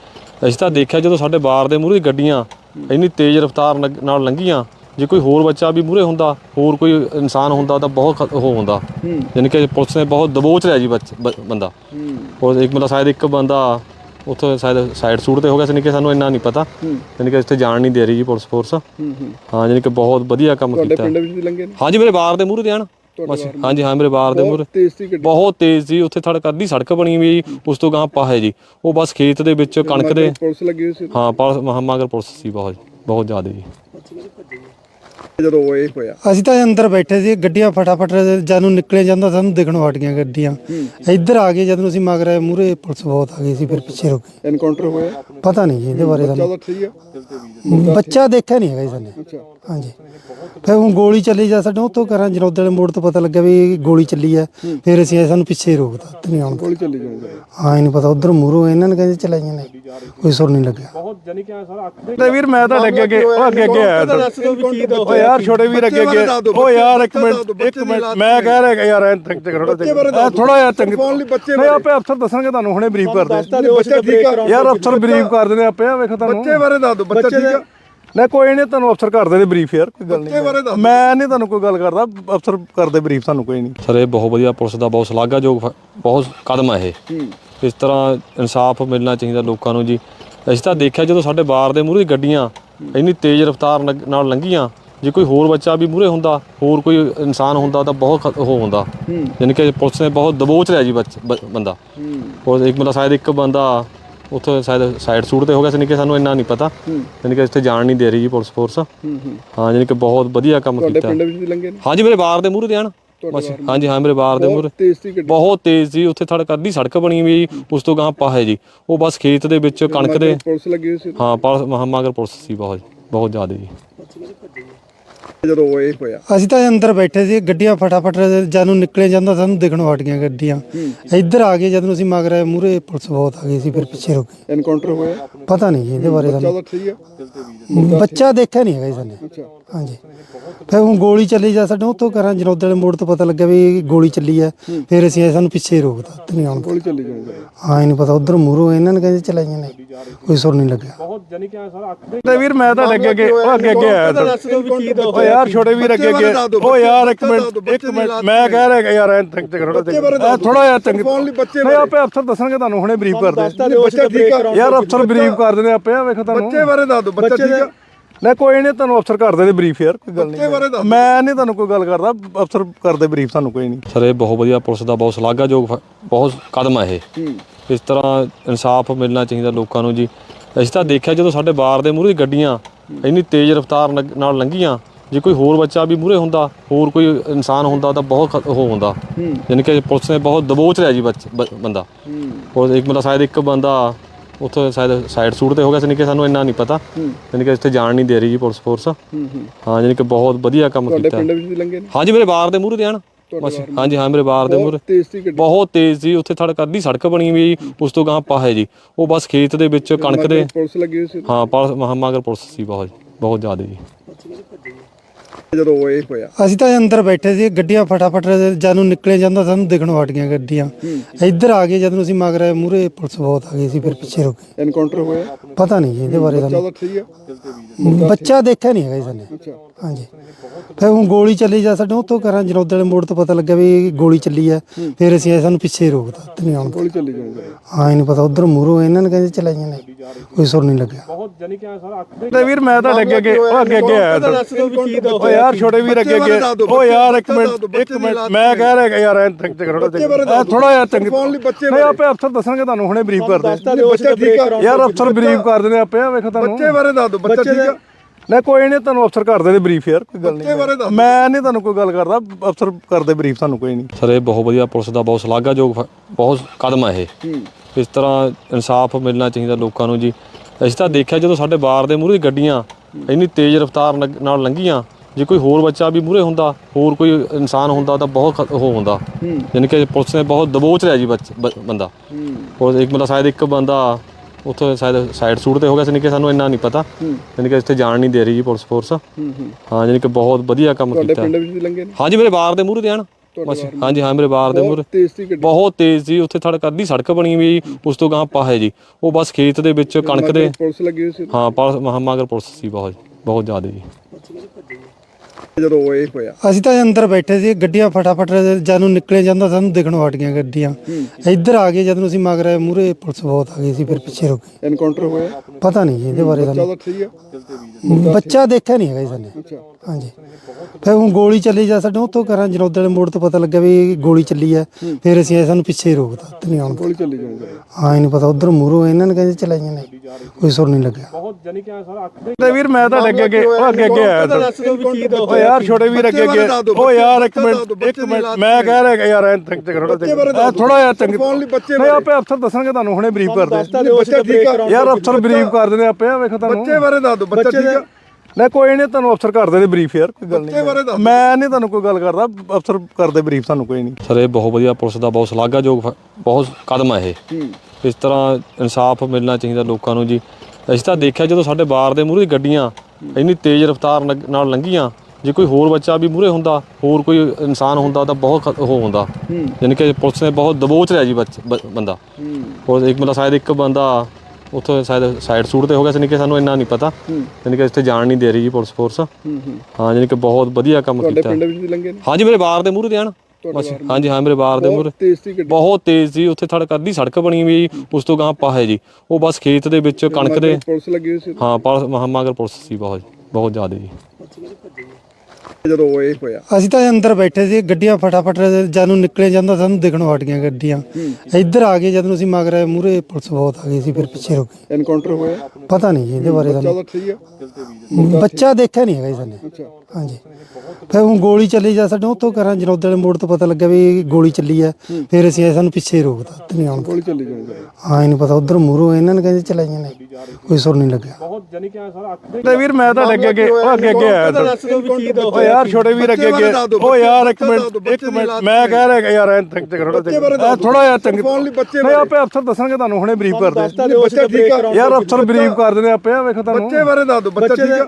ਅਸੀਂ ਤਾਂ ਦੇਖਿਆ ਜਦੋਂ ਸਾਡੇ ਬਾਰ ਦੇ ਮੂਹਰੇ ਗੱਡੀਆਂ ਇੰਨੀ ਤੇਜ਼ ਰਫ਼ਤਾਰ ਨਾਲ ਲੰਘੀਆਂ ਜੇ ਕੋਈ ਹੋਰ ਬੱਚਾ ਵੀ ਮੂਹਰੇ ਹੁੰਦਾ ਹੋਰ ਕੋਈ ਇਨਸਾਨ ਹੁੰਦਾ ਤਾਂ ਬਹੁਤ ਉਹ ਹੁੰਦਾ। ਯਾਨੀ ਕਿ ਪੁਲਿਸ ਨੇ ਬਹੁਤ ਦਬੋਚ ਲਿਆ ਜੀ ਬੰਦਾ। ਉਹ ਇੱਕ ਮਤਲਬ ਸ਼ਾਇਦ ਇੱਕ ਬੰਦਾ ਉੱਥੋਂ ਸ਼ਾਇਦ ਸਾਈਡ ਸੂਟ ਤੇ ਹੋ ਗਿਆ ਸੀ ਕਿ ਸਾਨੂੰ ਇੰਨਾ ਨਹੀਂ ਪਤਾ। ਯਾਨੀ ਕਿ ਇੱਥੇ ਜਾਣ ਨਹੀਂ ਦੇ ਰਹੀ ਜੀ ਪੁਲਿਸ ਫੋਰਸ ਹਾਂ ਯਾਨੀ ਕਿ ਬਹੁਤ ਵਧੀਆ ਕੰਮ ਤੁਹਾਡੇ ਕੀਤਾ। ਪਿੰਡ ਵਿੱਚ ਵੀ ਲੰਗੇ ਨੇ? ਹਾਂਜੀ ਮੇਰੇ ਬਾਰ ਦੇ ਮੂਹਰੇ ਤੇ ਆਣ ਹਾਂਜੀ ਹਾਂ ਮੇਰੇ ਬਾਰ ਦੇ ਮੂਹਰੇ। ਬਹੁਤ ਤੇਜ਼ ਸੀ ਉੱਥੇ ਥੜ ਕਰਦੀ ਸੜਕ ਬਣੀ ਹੋਈ ਜੀ ਉਸ ਤੋਂ ਗਾਂ ਪਾਹੇ ਜੀ। ਉਹ ਬਸ ਖੇਤ ਦੇ ਵਿੱਚ ਕਣਕ ਦੇ ਪੁਲਿਸ ਲੱਗੀ ਹੋਈ ਸੀ ਹਾਂ ਮਹਾਮਾਗਰ ਪੁਲਿਸ ਸੀ ਬਹੁਤ ਬਹੁਤ ਜ਼ਿਆਦਾ ਜੀ। ਜਦੋਂ ਇਹ ਹੋਇਆ। ਅਸੀਂ ਤਾਂ ਅੰਦਰ ਬੈਠੇ ਸੀ ਗੱਡੀਆਂ ਫਟਾਫਟ ਜਾਨੂੰ ਨਿਕਲੇ ਜਾਂਦਾ ਸਾਨੂੰ ਦਿਖਣੋਂ ਹਟ ਗਈਆਂ ਗੱਡੀਆਂ। ਇੱਧਰ ਆ ਗਏ ਜਦੋਂ ਅਸੀਂ ਮਗਰ ਮੂਰੇ ਪੁਲਿਸ ਬਹੁਤ ਆ ਗਈ ਸੀ ਫਿਰ ਪਿੱਛੇ ਰੁਕ ਗਏ। ਐਨਕਾਊਂਟਰ ਹੋਇਆ? ਪਤਾ ਨਹੀਂ ਜੀ ਇਹਦੇ ਬਾਰੇ ਸਾਨੂੰ। ਬੱਚਾ ਦੇਖਿਆ ਨਹੀਂ ਹੈਗਾ ਜੀ ਸਾਨੇ। ਹਾਂਜੀ। ਫਿਰ ਉਹ ਗੋਲੀ ਚੱਲੀ ਜਾ ਸਾਡੇ ਉੱਥੋਂ ਕਰਾਂ ਜਨੌਦੇ ਵਾਲੇ ਮੋੜ ਤੋਂ ਪਤਾ ਲੱਗਾ ਵੀ ਗੋਲੀ ਚੱਲੀ ਹੈ। ਫਿਰ ਅਸੀਂ ਆਏ, ਸਾਨੂੰ ਪਿੱਛੇ ਰੋਕਦਾ ਤੇ ਨਹੀਂ ਆਉਣ ਗੋਲੀ ਚੱਲੀ ਜਾਂਦੀ ਹਾਂ। ਇਹ ਨਹੀਂ ਪਤਾ ਉਧਰ ਮੂਰੋਂ ਇਹਨਾਂ ਨੇ ਕਹਿੰਦੇ ਚਲਾਈਆਂ ਨੇ ਕੋਈ ਸੁਰ ਨਹੀਂ ਲੱਗਿਆ। ਤੇ ਵੀਰ ਮੈਂ ਤਾਂ ਅੱਗੇ ਅੱਗੇ ਉਹ ਅੱਗੇ ਅੱਗੇ ਆਇਆ ਤਾਂ ਓ ਯਾਰ ਛੋਟੇ ਵੀਰ ਅੱਗੇ ਅੱਗੇ ਓ ਯਾਰ ਇੱਕ ਮਿੰਟ ਇੱਕ ਮਿੰਟ। ਮੈਂ ਕਹਿ ਰਿਹਾ ਯਾਰ ਐਂ ਤੱਕ ਥੋੜਾ ਜਿਹਾ ਥੋੜਾ ਜਿਹਾ ਚੰਗੀ ਨਹੀਂ ਆਪੇ ਅਫਸਰ ਦੱਸਣਗੇ ਤੁਹਾਨੂੰ ਹੁਣੇ ਬਰੀਫ ਕਰਦੇ ਬੱਚਾ ਠੀਕ ਆ। ਯਾਰ ਅਫਸਰ ਬਰੀਫ ਕਰ ਦਿੰਦੇ ਆਪੇ ਆ ਵੇਖੋ ਤੁਹਾਨੂੰ। ਬੱਚੇ ਬਾਰੇ ਦੱਸ ਦਿਓ ਬੱਚਾ ਠੀਕ ਆ? ਨਹੀਂ ਕੋਈ ਨਹੀਂ ਤੁਹਾਨੂੰ ਅਫਸਰ ਕਰਦੇ ਦੇ ਬਰੀਫ ਯਾਰ ਕੋਈ ਗੱਲ ਬਾਰੇ ਨਹੀਂ ਦੱਸ ਮੈਂ ਨਹੀਂ ਤੁਹਾਨੂੰ ਕੋਈ ਗੱਲ ਕਰਦਾ ਅਫਸਰ ਕਰਦੇ ਬਰੀਫ ਸਾਨੂੰ ਕੋਈ ਨਹੀਂ। ਸਰ ਇਹ ਬਹੁਤ ਵਧੀਆ ਪੁਲਿਸ ਦਾ ਬਹੁਤ ਸ਼ਲਾਘਾਯੋਗ ਬਹੁਤ ਕਦਮ ਹੈ ਇਹ। ਇਸ ਤਰ੍ਹਾਂ ਇਨਸਾਫ ਮਿਲਣਾ ਚਾਹੀਦਾ ਲੋਕਾਂ ਨੂੰ ਜੀ। ਅਸੀਂ ਤਾਂ ਦੇਖਿਆ ਜਦੋਂ ਸਾਡੇ ਬਾਰ ਦੇ ਮੂਹਰੇ ਗੱਡੀਆਂ ਇੰਨੀ ਤੇਜ਼ ਰਫ਼ਤਾਰ ਨਾਲ ਲੰਘੀਆਂ ਜੇ ਕੋਈ ਹੋਰ ਬੱਚਾ ਵੀ ਮੂਹਰੇ ਹੁੰਦਾ ਹੋਰ ਕੋਈ ਇਨਸਾਨ ਹੁੰਦਾ ਤਾਂ ਬਹੁਤ ਉਹ ਹੁੰਦਾ। ਯਾਨੀ ਕਿ ਪੁਲਿਸ ਨੇ ਬਹੁਤ ਦਬੋਚ ਲਿਆ ਜੀ ਬੰਦਾ। ਉਹ ਇੱਕ ਮਤਲਬ ਸ਼ਾਇਦ ਇੱਕ ਬੰਦਾ ਉੱਥੋਂ ਸ਼ਾਇਦ ਸਾਈਡ ਸੂਟ ਤੇ ਹੋ ਗਿਆ ਸੀ ਕਿ ਸਾਨੂੰ ਇੰਨਾ ਨਹੀਂ ਪਤਾ। ਯਾਨੀ ਕਿ ਇੱਥੇ ਜਾਣ ਨਹੀਂ ਦੇ ਰਹੀ ਜੀ ਪੁਲਿਸ ਫੋਰਸ ਹਾਂ ਯਾਨੀ ਕਿ ਬਹੁਤ ਵਧੀਆ ਕੰਮ ਤੁਹਾਡੇ ਕੀਤਾ। ਪਿੰਡ ਵਿੱਚ ਵੀ ਲੰਗੇ ਨੇ? ਹਾਂਜੀ ਮੇਰੇ ਬਾਰ ਦੇ ਮੂਹਰੇ ਤੇ ਆਣ ਬਸ ਹਾਂਜੀ ਹਾਂ ਮੇਰੇ ਬਾਰ ਦੇ ਮੂਹਰੇ। ਬਹੁਤ ਤੇਜ਼ ਸੀ ਉੱਥੇ ਥੜ ਕਰਦੀ ਸੜਕ ਬਣੀ ਹੋਈ ਜੀ ਉਸ ਤੋਂ ਗਾਂ ਪਾਹੇ ਜੀ। ਉਹ ਬਸ ਖੇਤ ਦੇ ਵਿੱਚ ਕਣਕ ਦੇ ਪੁਲਿਸ ਲੱਗੀ ਹੋਈ ਸੀ ਹਾਂ ਮਹਾਮਾਗਰ ਪੁਲਿਸ ਸੀ ਬਹੁਤ ਬਹੁਤ ਜ਼ਿਆਦਾ ਜੀ। ਜਦੋਂ ਇਹ ਹੋਇਆ। ਅਸੀਂ ਤਾਂ ਅੰਦਰ ਬੈਠੇ ਸੀ ਗੱਡੀਆਂ ਫਟਾਫਟ ਜਾਨੂੰ ਨਿਕਲੇ ਜਾਂਦਾ ਸਾਨੂੰ ਦਿਖਣੋਂ ਹਟ ਗਈਆਂ ਗੱਡੀਆਂ ਇੱਧਰ ਆ ਗਏ ਜਦੋਂ ਅਸੀਂ ਮਗਰ ਆਏ ਮੂਰੇ ਪੁਲਿਸ ਬਹੁਤ ਆ ਗਈ ਸੀ ਫਿਰ ਪਿੱਛੇ ਰੁਕ ਗਏ। ਐਨਕਾਊਂਟਰ ਹੋਇਆ? ਪਤਾ ਨਹੀਂ ਜੀ ਇਹਦੇ ਬਾਰੇ ਸਾਨੂੰ। ਚਲੋ ਠੀਕ ਆ? ਬੱਚਾ ਦੇਖਿਆ ਨਹੀਂ ਹੈਗਾ ਜੀ ਸਾਨੇ। ਅੱਛਾ। ਹਾਂਜੀ। ਫਿਰ ਉਹ ਗੋਲੀ ਚੱਲੀ ਜਾ ਸਾਡੇ ਉੱਥੋਂ ਕਰਾਂ ਜਨੌਦੇ ਵਾਲੇ ਮੋੜ ਤੋਂ ਪਤਾ ਲੱਗਾ ਵੀ ਗੋਲੀ ਚੱਲੀ ਹੈ। ਫਿਰ ਅਸੀਂ ਆਏ, ਸਾਨੂੰ ਪਿੱਛੇ ਰੋਕਦਾ ਤੇ ਨਹੀਂ ਆਉਣ ਗੋਲੀ ਚੱਲੀ ਜਾਂਦੀ ਹਾਂ ਇਹ ਨਹੀਂ ਪਤਾ ਉਧਰ ਮੂਰੋਂ ਇਹਨਾਂ ਨੇ ਕਹਿੰਦੇ ਚਲਾਈਆਂ ਨੇ। ਕੋਈ ਸੁਰ ਨਹੀਂ ਲੱਗਿਆ। ਤੇ ਵੀਰ ਮੈਂ ਤਾਂ ਅੱਗੇ ਅੱਗੇ ਉਹ ਅੱਗੇ ਅੱਗੇ ਆਇਆ ਤਾਂ ਓ ਯਾਰ ਛੋਟੇ ਵੀਰ ਅੱਗੇ ਅੱਗੇ। ਓ ਯਾਰ ਇੱਕ ਮਿੰਟ ਇੱਕ ਮਿੰਟ। ਮੈਂ ਕਹਿ ਰਿਹਾ ਯਾਰ ਐਂ ਤੱਕ ਥੋੜਾ ਜਿਹਾ ਥੋੜਾ ਜਿਹਾ ਚੰਗੀ ਨਹੀਂ ਆਪੇ ਅਫਸਰ ਦੱਸਣਗੇ ਤੁਹਾਨੂੰ ਹੁਣੇ ਬਰੀਫ ਕਰਦੇ। ਬੱਚਾ ਠੀਕ ਆ। ਯਾਰ ਅਫਸਰ ਬਰੀਫ ਕਰ ਦਿੰਦੇ ਆਪੇ ਆ ਵੇਖੋ ਤੁਹਾਨੂੰ। ਬੱਚੇ ਬਾਰੇ ਦੱਸ ਦਿਓ ਬੱਚਾ ਠੀਕ ਆ? ਨਹੀਂ ਕੋਈ ਨਹੀਂ ਤੁਹਾਨੂੰ ਅਫਸਰ ਕਰਦੇ ਦੇ ਬਰੀਫ ਯਾਰ ਕੋਈ ਗੱਲ ਨਹੀਂ। ਮੈਂ ਨਹੀਂ ਤੁਹਾਨੂੰ ਕੋਈ ਗੱਲ ਕਰਦਾ ਅਫਸਰ ਕਰਦੇ ਬਰੀਫ ਸਾਨੂੰ ਕੋਈ ਨਹੀਂ। ਸਰ ਇਹ ਬਹੁਤ ਵਧੀਆ ਪੁਲਿਸ ਦਾ ਬਹੁਤ ਸ਼ਲਾਘਾਯੋਗ ਬਹੁਤ ਕਦਮ ਹੈ ਇਹ। ਇਸ ਤਰ੍ਹਾਂ ਇਨਸਾਫ ਮਿਲਣਾ ਚਾਹੀਦਾ ਲੋਕਾਂ ਨੂੰ ਜੀ। ਅਸੀਂ ਤਾਂ ਦੇਖਿਆ ਜਦੋਂ ਸਾਡੇ ਬਾਰ ਦੇ ਮੂਹਰੇ ਗੱਡੀਆਂ ਇੰਨੀ ਤੇਜ਼ ਰਫ਼ਤਾਰ ਨਾਲ ਲੰਘੀਆਂ ਜੇ ਕੋਈ ਹੋਰ ਬੱਚਾ ਵੀ ਮੂਹਰੇ ਹੁੰਦਾ ਹੋਰ ਕੋਈ ਇਨਸਾਨ ਹੁੰਦਾ ਤਾਂ ਬਹੁਤ ਉਹ ਹੁੰਦਾ। ਯਾਨੀ ਕਿ ਪੁਲਿਸ ਨੇ ਬਹੁਤ ਦਬੋਚ ਲਿਆ ਜੀ ਬੰਦਾ। ਉਹ ਇੱਕ ਮਤਲਬ ਸ਼ਾਇਦ ਇੱਕ ਬੰਦਾ ਉੱਥੋਂ ਸ਼ਾਇਦ ਸਾਈਡ ਸੂਟ ਤੇ ਹੋ ਗਿਆ ਸੀ ਕਿ ਸਾਨੂੰ ਇੰਨਾ ਨਹੀਂ ਪਤਾ। ਯਾਨੀ ਕਿ ਇੱਥੇ ਜਾਣ ਨਹੀਂ ਦੇ ਰਹੀ ਜੀ ਪੁਲਿਸ ਫੋਰਸ ਹਾਂ ਯਾਨੀ ਕਿ ਬਹੁਤ ਵਧੀਆ ਕੰਮ ਤੁਹਾਡੇ ਕੀਤਾ। ਪਿੰਡ ਵਿੱਚ ਵੀ ਲੰਗੇ ਨੇ? ਹਾਂਜੀ ਮੇਰੇ ਬਾਰ ਦੇ ਮੂਹਰੇ ਦੇ ਆਣ ਬਸ ਹਾਂਜੀ ਹਾਂ ਮੇਰੇ ਬਾਰ ਦੇ ਮੂਹਰੇ। ਬਹੁਤ ਤੇਜ਼ ਸੀ ਉੱਥੇ ਸੜਕ ਅੱਧੀ ਸੜਕ ਬਣੀ ਹੋਈ ਜੀ ਉਸ ਤੋਂ ਗਾਂ ਪਾਹ ਹੈ ਜੀ। ਉਹ ਬਸ ਖੇਤ ਦੇ ਵਿੱਚ ਕਣਕ ਦੇ ਪੁਲਿਸ ਲੱਗੀ ਹੋਈ ਸੀ ਹਾਂ ਮਹਾਮਾਗਰ ਪੁਲਿਸ ਸੀ ਬਹੁਤ ਬਹੁਤ ਜ਼ਿਆਦਾ ਜੀ। ਜਦੋਂ ਇਹ ਹੋਇਆ। ਅਸੀਂ ਤਾਂ ਅੰਦਰ ਬੈਠੇ ਸੀ ਗੱਡੀਆਂ ਫਟਾਫਟ ਜਾਨੂੰ ਨਿਕਲੇ ਜਾਂਦਾ ਸਾਨੂੰ ਦਿਖਣ ਹਟ ਗਈਆਂ ਗੱਡੀਆਂ। ਇੱਧਰ ਆ ਗਏ ਜਦੋਂ ਅਸੀਂ ਮਗਰ ਮੂਰੇ ਪੁਲਿਸ ਬਹੁਤ ਆ ਗਈ ਸੀ ਫਿਰ ਪਿੱਛੇ ਰੁਕੇ ਐਨਕਾਊਂਟਰ ਹੋਇਆ? ਪਤਾ ਨਹੀਂ ਜੀ ਇਹਦੇ ਬਾਰੇ ਸਾਨੂੰ। ਚਲੋ ਠੀਕ ਹੈ ਬੱਚਾ ਦੇਖਿਆ ਨਹੀਂ ਹੈਗਾ ਜੀ ਸਾਨੇ। ਹਾਂਜੀ। ਫਿਰ ਹੁਣ ਗੋਲੀ ਚੱਲੀ ਜਾ ਸਾਡੇ ਉੱਥੋਂ ਕਰਾਂ ਜਨੌਦ ਵਾਲੇ ਮੋੜ ਤੋਂ ਪਤਾ ਲੱਗਾ ਵੀ ਗੋਲੀ ਚੱਲੀ ਹੈ। ਫਿਰ ਅਸੀਂ ਆਏ, ਸਾਨੂੰ ਪਿੱਛੇ ਰੋਕਦਾ ਤੇ ਨਹੀਂ ਆਉਣ ਗੋਲੀ ਚੱਲੀ ਜਾਂਦੀ ਹਾਂ ਇਹ ਨਹੀਂ ਪਤਾ ਉਧਰ ਮੂਰੋਂ ਇਹਨਾਂ ਨੇ ਕਹਿੰਦੇ ਚਲਾਈਆਂ ਨੇ। ਕੋਈ ਸੁਰ ਨਹੀਂ ਲੱਗਿਆ। ਤੇ ਵੀਰ ਮੈਂ ਤਾਂ ਅੱਗੇ ਅੱਗੇ ਉਹ ਅੱਗੇ ਅੱਗੇ ਆਇਆ ਤਾਂ। ਓ ਯਾਰ ਛੋਟੇ ਵੀਰ ਅੱਗੇ ਅੱਗੇ। ਓ ਯਾਰ ਇੱਕ ਮਿੰਟ ਇੱਕ ਮਿੰਟ। ਮੈਂ ਕਹਿ ਰਿਹਾ ਯਾਰ ਐਂ ਤੱਕ ਥੋੜਾ ਥੋੜਾ ਜਿਹਾ ਚੰਗੀ ਫੋਨ ਲਈ ਬੱਚੇ ਨਹੀਂ ਆਪੇ ਅਫਸਰ ਦੱਸਣਗੇ ਤੁਹਾਨੂੰ ਹੁਣੇ ਬਰੀਫ ਕਰਦੇ ਬੱਚਾ ਠੀਕ ਆ ਯਾਰ ਅਫਸਰ ਬਰੀਫ ਕਰ ਦਿੰਦੇ ਆਪੇ ਆ ਵੇਖੋ ਤੁਹਾਨੂੰ। ਬੱਚੇ ਬਾਰੇ ਦੱਸ ਦਿਓ ਬੱਚਾ ਠੀਕ ਆ? ਨਹੀਂ ਕੋਈ ਨਹੀਂ ਤੁਹਾਨੂੰ ਅਫਸਰ ਕਰ ਦੇਣੇ ਬਰੀਫ ਯਾਰ ਕੋਈ ਗੱਲ ਨਹੀਂ। ਮੈਂ ਨਹੀਂ ਤੁਹਾਨੂੰ ਕੋਈ ਗੱਲ ਕਰਦਾ ਅਫਸਰ ਕਰਦੇ ਬਰੀਫ ਤੁਹਾਨੂੰ ਕੋਈ ਨਹੀਂ। ਸਰ ਇਹ ਬਹੁਤ ਵਧੀਆ ਪੁਲਿਸ ਦਾ ਬਹੁਤ ਸ਼ਲਾਘਾਯੋਗ ਬਹੁਤ ਕਦਮ ਹੈ ਇਹ। ਇਸ ਤਰ੍ਹਾਂ ਇਨਸਾਫ ਮਿਲਣਾ ਚਾਹੀਦਾ ਲੋਕਾਂ ਨੂੰ ਜੀ। ਅਸੀਂ ਤਾਂ ਦੇਖਿਆ ਜਦੋਂ ਸਾਡੇ ਬਾਰ ਦੇ ਮੂਹਰੇ ਗੱਡੀਆਂ ਇੰਨੀ ਤੇਜ਼ ਰਫ਼ਤਾਰ ਨਾਲ ਲੰਘੀਆਂ ਜੇ ਕੋਈ ਹੋਰ ਬੱਚਾ ਵੀ ਮੂਹਰੇ ਹੁੰਦਾ ਹੋਰ ਕੋਈ ਇਨਸਾਨ ਹੁੰਦਾ ਤਾਂ ਬਹੁਤ ਉਹ ਹੁੰਦਾ। ਯਾਨੀ ਕਿ ਪੁਲਿਸ ਨੇ ਬਹੁਤ ਦਬੋਚ ਲਿਆ ਜੀ ਬੰਦਾ। ਉਹ ਇੱਕ ਬੰਦਾ ਸ਼ਾਇਦ ਇੱਕ ਬੰਦਾ ਉੱਥੋਂ ਸ਼ਾਇਦ ਸਾਈਡ ਸੂਟ ਤੇ ਹੋ ਗਿਆ ਸੀ ਕਿ ਸਾਨੂੰ ਇੰਨਾ ਨਹੀਂ ਪਤਾ। ਯਾਨੀ ਕਿ ਇੱਥੇ ਜਾਣ ਨਹੀਂ ਦੇ ਰਹੀ ਜੀ ਪੁਲਿਸ ਫੋਰਸ। ਹਾਂ ਯਾਨੀ ਕਿ ਬਹੁਤ ਵਧੀਆ ਕੰਮ ਤੁਹਾਡੇ ਕੀਤਾ। ਪਿੰਡ ਵਿੱਚ ਵੀ ਲੰਗੇ ਨੇ? ਹਾਂਜੀ ਮੇਰੇ ਬਾਰ ਦੇ ਮੂਹਰੇ ਦੇ ਆਣ ਬਸ ਹਾਂਜੀ ਹਾਂ ਮੇਰੇ ਬਾਰ ਦੇ ਮੂਹਰੇ। ਬਹੁਤ ਤੇਜ਼ ਸੀ ਉੱਥੇ ਸੜਕ ਅੱਧੀ ਸੜਕ ਬਣੀ ਹੋਈ ਹੈ ਉਸ ਤੋਂ ਗਾਂ ਪਾਹ ਹੈ ਜੀ। ਉਹ ਬਸ ਖੇਤ ਦੇ ਵਿੱਚ ਕਣਕ ਦੇ ਪੁਲਿਸ ਲੱਗੀ ਹੋਈ ਸੀ ਹਾਂ ਮਹਾਮਾਗਰ ਪੁਲਿਸ ਸੀ ਬਹੁਤ ਬਹੁਤ ਜ਼ਿਆਦਾ ਜੀ। ਜਦੋਂ ਇਹ ਹੋਇਆ। ਅਸੀਂ ਤਾਂ ਅੰਦਰ ਬੈਠੇ ਸੀ ਗੱਡੀਆਂ ਫਟਾਫਟ ਜਾਨੂੰ ਨਿਕਲੇ ਜਾਂਦਾ ਸਾਨੂੰ ਦਿਖਣੋਂ ਹਟ ਗਈਆਂ ਗੱਡੀਆਂ। ਇੱਧਰ ਆ ਗਏ ਜਦੋਂ ਅਸੀਂ ਮਗਰ ਮੂਰੇ ਪੁਲਿਸ ਬਹੁਤ ਆ ਗਈ ਸੀ ਫਿਰ ਪਿੱਛੇ ਰੁਕੇ ਐਨਕਾਊਂਟਰ ਹੋਇਆ? ਪਤਾ ਨਹੀਂ ਜੀ ਇਹਦੇ ਬਾਰੇ ਸਾਨੂੰ। ਚਲੋ ਠੀਕ ਆ। ਬੱਚਾ ਦੇਖਿਆ ਨਹੀਂ ਹੈਗਾ ਜੀ ਸਾਨੇ। ਅੱਛਾ। ਹਾਂਜੀ। ਫਿਰ ਹੁਣ ਗੋਲੀ ਚੱਲੀ ਜਾ ਸਾਡੇ ਉੱਥੋਂ ਕਰਾਂ ਜਨੌਦ ਵਾਲੇ ਮੋੜ ਤੋਂ ਪਤਾ ਲੱਗਾ ਵੀ ਗੋਲੀ ਚੱਲੀ ਹੈ। ਫਿਰ ਅਸੀਂ ਆਏ, ਸਾਨੂੰ ਪਿੱਛੇ ਰੋਕਦਾ ਤੇ ਨਹੀਂ ਆਉਣ ਗੋਲੀ ਚੱਲੀ ਜਾਂਦੀ ਹਾਂ ਇਹ ਨਹੀਂ ਪਤਾ ਉਧਰ ਮੂਰੋਂ ਇਹਨਾਂ ਨੇ ਕਹਿੰਦੇ ਚਲਾਈਆਂ ਨੇ ਕੋਈ ਸੁਰ ਨਹੀਂ ਲੱਗਿਆ। ਤੇ ਵੀਰ ਮੈਂ ਤਾਂ ਅੱਗੇ ਅੱਗੇ ਉਹ ਅੱਗੇ ਅੱਗੇ ਆਇਆ ਤਾਂ। ਓ ਯਾਰ ਛੋਟੇ ਵੀਰ ਅੱਗੇ ਅੱਗੇ ਓ ਯਾਰ ਇੱਕ ਮਿੰਟ ਇੱਕ ਮਿੰਟ। ਮੈਂ ਕਹਿ ਰਿਹਾ ਯਾਰ ਐਂ ਤੱਕ ਥੋੜਾ ਥੋੜਾ ਜਿਹਾ ਚੰਗੀ ਨਹੀਂ ਆਪੇ ਅਫਸਰ ਦੱਸਣਗੇ ਤੁਹਾਨੂੰ ਹੁਣੇ ਬਰੀਫ ਕਰਦੇ ਬੱਚਾ ਠੀਕ ਆ। ਯਾਰ ਅਫਸਰ ਬਰੀਫ ਕਰ ਦਿੰਦੇ ਆਪੇ ਆ ਵੇਖੋ ਤੁਹਾਨੂੰ। ਬੱਚੇ ਬਾਰੇ ਦੱਸ ਦਿਓ ਬੱਚਾ ਠੀਕ ਆ? ਨਹੀਂ ਕੋਈ ਨਹੀਂ ਤੁਹਾਨੂੰ ਅਫਸਰ ਕਰ ਦੇਣੇ ਬਰੀਫ ਯਾਰ ਕੋਈ ਗੱਲ ਬੱਚੇ ਬਾਰੇ ਨਹੀਂ ਦੱਸ ਮੈਂ ਨਹੀਂ ਤੁਹਾਨੂੰ ਕੋਈ ਗੱਲ ਕਰਦਾ ਅਫਸਰ ਕਰਦੇ ਬਰੀਫ ਤੁਹਾਨੂੰ ਕੋਈ ਨਹੀਂ। ਸਰ ਇਹ ਬਹੁਤ ਵਧੀਆ ਪੁਲਿਸ ਦਾ ਬਹੁਤ ਸ਼ਲਾਘਾਯੋਗ ਫ- ਬਹੁਤ ਕਦਮ ਹੈ ਇਹ। ਇਸ ਤਰ੍ਹਾਂ ਇਨਸਾਫ ਮਿਲਣਾ ਚਾਹੀਦਾ ਲੋਕਾਂ ਨੂੰ ਜੀ। ਅਸੀਂ ਤਾਂ ਦੇਖਿਆ ਜਦੋਂ ਸਾਡੇ ਬਾਰ ਦੇ ਮੂਹਰੇ ਗੱਡੀਆਂ ਇੰਨੀ ਤੇਜ਼ ਰਫ਼ਤਾਰ ਨਗ- ਨਾਲ ਲੰਘੀਆਂ ਜੇ ਕੋਈ ਹੋਰ ਬੱਚਾ ਵੀ ਮੂਹਰੇ ਹੁੰਦਾ ਹੋਰ ਕੋਈ ਇਨਸਾਨ ਹੁੰਦਾ ਤਾਂ ਬਹੁਤ ਖ- ਉਹ ਹੁੰਦਾ। ਯਾਨੀ ਕਿ ਪੁਲਿਸ ਨੇ ਬਹੁਤ ਦਬੋਚ ਲਿਆ ਜੀ ਬੱਚ- ਬ- ਬੰਦਾ। ਉਹ ਇੱਕ ਬੰਦਾ ਸ਼ਾਇਦ ਇੱਕ ਬੰਦਾ ਉੱਥੋਂ ਸ਼ਾਇਦ ਸਾਈਡ ਸੂਟ ਤੇ ਹੋ ਗਿਆ ਸੀ ਕਿ ਸਾਨੂੰ ਇੰਨਾ ਨਹੀਂ ਪਤਾ। ਯਾਨੀ ਕਿ ਇੱਥੇ ਜਾਣ ਨਹੀਂ ਦੇ ਰਹੀ ਜੀ ਪੁਲਿਸ ਫੋਰਸ ਹਾਂ ਯਾਨੀ ਕਿ ਬਹੁਤ ਵਧੀਆ ਕੰਮ ਤੁਹਾਡੇ ਕੀਤਾ। ਪਿੰਡ ਵਿੱਚ ਵੀ ਲੰਗੇ ਨੇ? ਹਾਂਜੀ ਮੇਰੇ ਬਾਰ ਦੇ ਮੂਹਰੇ ਦੇ ਆਣ ਬਸ ਹਾਂਜੀ ਹਾਂ ਮੇਰੇ ਬਾਰ ਦੇ ਮੂਹਰੇ। ਬਹੁਤ ਤੇਜ਼ ਸੀ ਉੱਥੇ ਸੜਕ ਅੱਧੀ ਸੜਕ ਬਣੀ ਹੋਈ ਹੈ ਉਸ ਤੋਂ ਗਾਂ ਪਾਹ ਹੈ ਜੀ। ਉਹ ਬਸ ਖੇਤ ਦੇ ਵਿੱਚ ਕਣਕ ਦੇ ਪੁਲਿਸ ਲੱਗੀ ਹੋਈ ਸੀ ਹਾਂ ਪਰ ਮਹਾਮਾਗਰ ਪੁਲਿਸ ਸੀ ਬਹੁਤ ਬਹੁਤ ਜ਼ਿਆਦਾ ਜੀ। ਜਦੋਂ ਇਹ ਹੋਇਆ। ਅਸੀਂ ਤਾਂ ਅੰਦਰ ਬੈਠੇ ਸੀ ਗੱਡੀਆਂ ਫਟਾਫਟ ਜਾਨੂੰ ਨਿਕਲੇ ਜਾਂਦਾ ਸਾਨੂੰ ਦਿਖਣੋਂ ਹਟ ਗਈਆਂ ਗੱਡੀਆਂ। ਇੱਧਰ ਆ ਗਏ ਜਦੋਂ ਅਸੀਂ ਮਗਰ ਮੂਰੇ ਪੁਲਿਸ ਬਹੁਤ ਆ ਗਈ ਸੀ ਫਿਰ ਪਿੱਛੇ ਰੁਕੇ ਐਨਕਾਊਂਟਰ ਹੋਇਆ? ਪਤਾ ਨਹੀਂ ਜੀ ਇਹਦੇ ਬਾਰੇ ਸਾਨੂੰ ਚਲੋ ਠੀਕ ਆ। ਬੱਚਾ ਦੇਖਿਆ ਨਹੀਂ ਹੈਗਾ ਜੀ ਸਾਨੇ। ਅੱਛਾ। ਹਾਂਜੀ। ਫਿਰ ਹੁਣ ਗੋਲੀ ਚੱਲੀ ਜਾ ਸਾਡੇ ਉੱਥੋਂ ਕਰਾਂ ਜਨੌਦ ਵਾਲੇ ਮੋੜ ਤੋਂ ਪਤਾ ਲੱਗਾ ਵੀ ਗੋਲੀ ਚੱਲੀ ਹੈ। ਫਿਰ ਅਸੀਂ ਆਏ, ਸਾਨੂੰ ਪਿੱਛੇ ਰੋਕਦਾ ਤੇ ਨਹੀਂ ਆਉਣ ਗੋਲੀ ਚੱਲੀ ਜਾਂਦੀ ਹਾਂ ਇਹ ਨਹੀਂ ਪਤਾ ਉਧਰ ਮੂਰੋਂ ਇਹਨਾਂ ਨੇ ਕਹਿੰਦੇ ਚਲਾਈਆਂ ਨੇ। ਕੋਈ ਸੁਰ ਨਹੀਂ ਲੱਗਿਆ। ਤੇ ਵੀਰ ਮੈਂ ਤਾਂ ਅੱਗੇ ਅੱਗੇ ਉਹ ਅੱਗੇ ਅੱਗੇ ਆਇਆ ਤਾਂ। ਓ ਯਾਰ ਛੋਟੇ ਵੀਰ ਅੱਗੇ ਅੱਗੇ। ਓ ਯਾਰ ਇੱਕ ਮਿੰਟ ਇੱਕ ਮਿੰਟ। ਮੈਂ ਕਹਿ ਰਿਹਾ ਯਾਰ ਐਂ ਤੱਕ ਥੋੜਾ ਥੋੜਾ ਚੰਗੀ ਫੋਨ ਲਈ ਬੱਚੇ ਨਹੀਂ ਆਪੇ ਅਫਸਰ ਦੱਸਣਗੇ ਤੁਹਾਨੂੰ ਹੁਣੇ ਬਰੀਫ ਕਰਦੇ ਬੱਚਾ ਠੀਕ ਆ? ਯਾਰ ਅਫਸਰ ਬਰੀਫ ਕਰ ਦਿੰਦੇ ਆਪੇ ਆ ਵੇਖੋ ਤੁਹਾਨੂੰ। ਬੱਚੇ ਬਾਰੇ ਦੱਸ ਦਿਓ ਬੱਚਾ ਠੀਕ ਆ?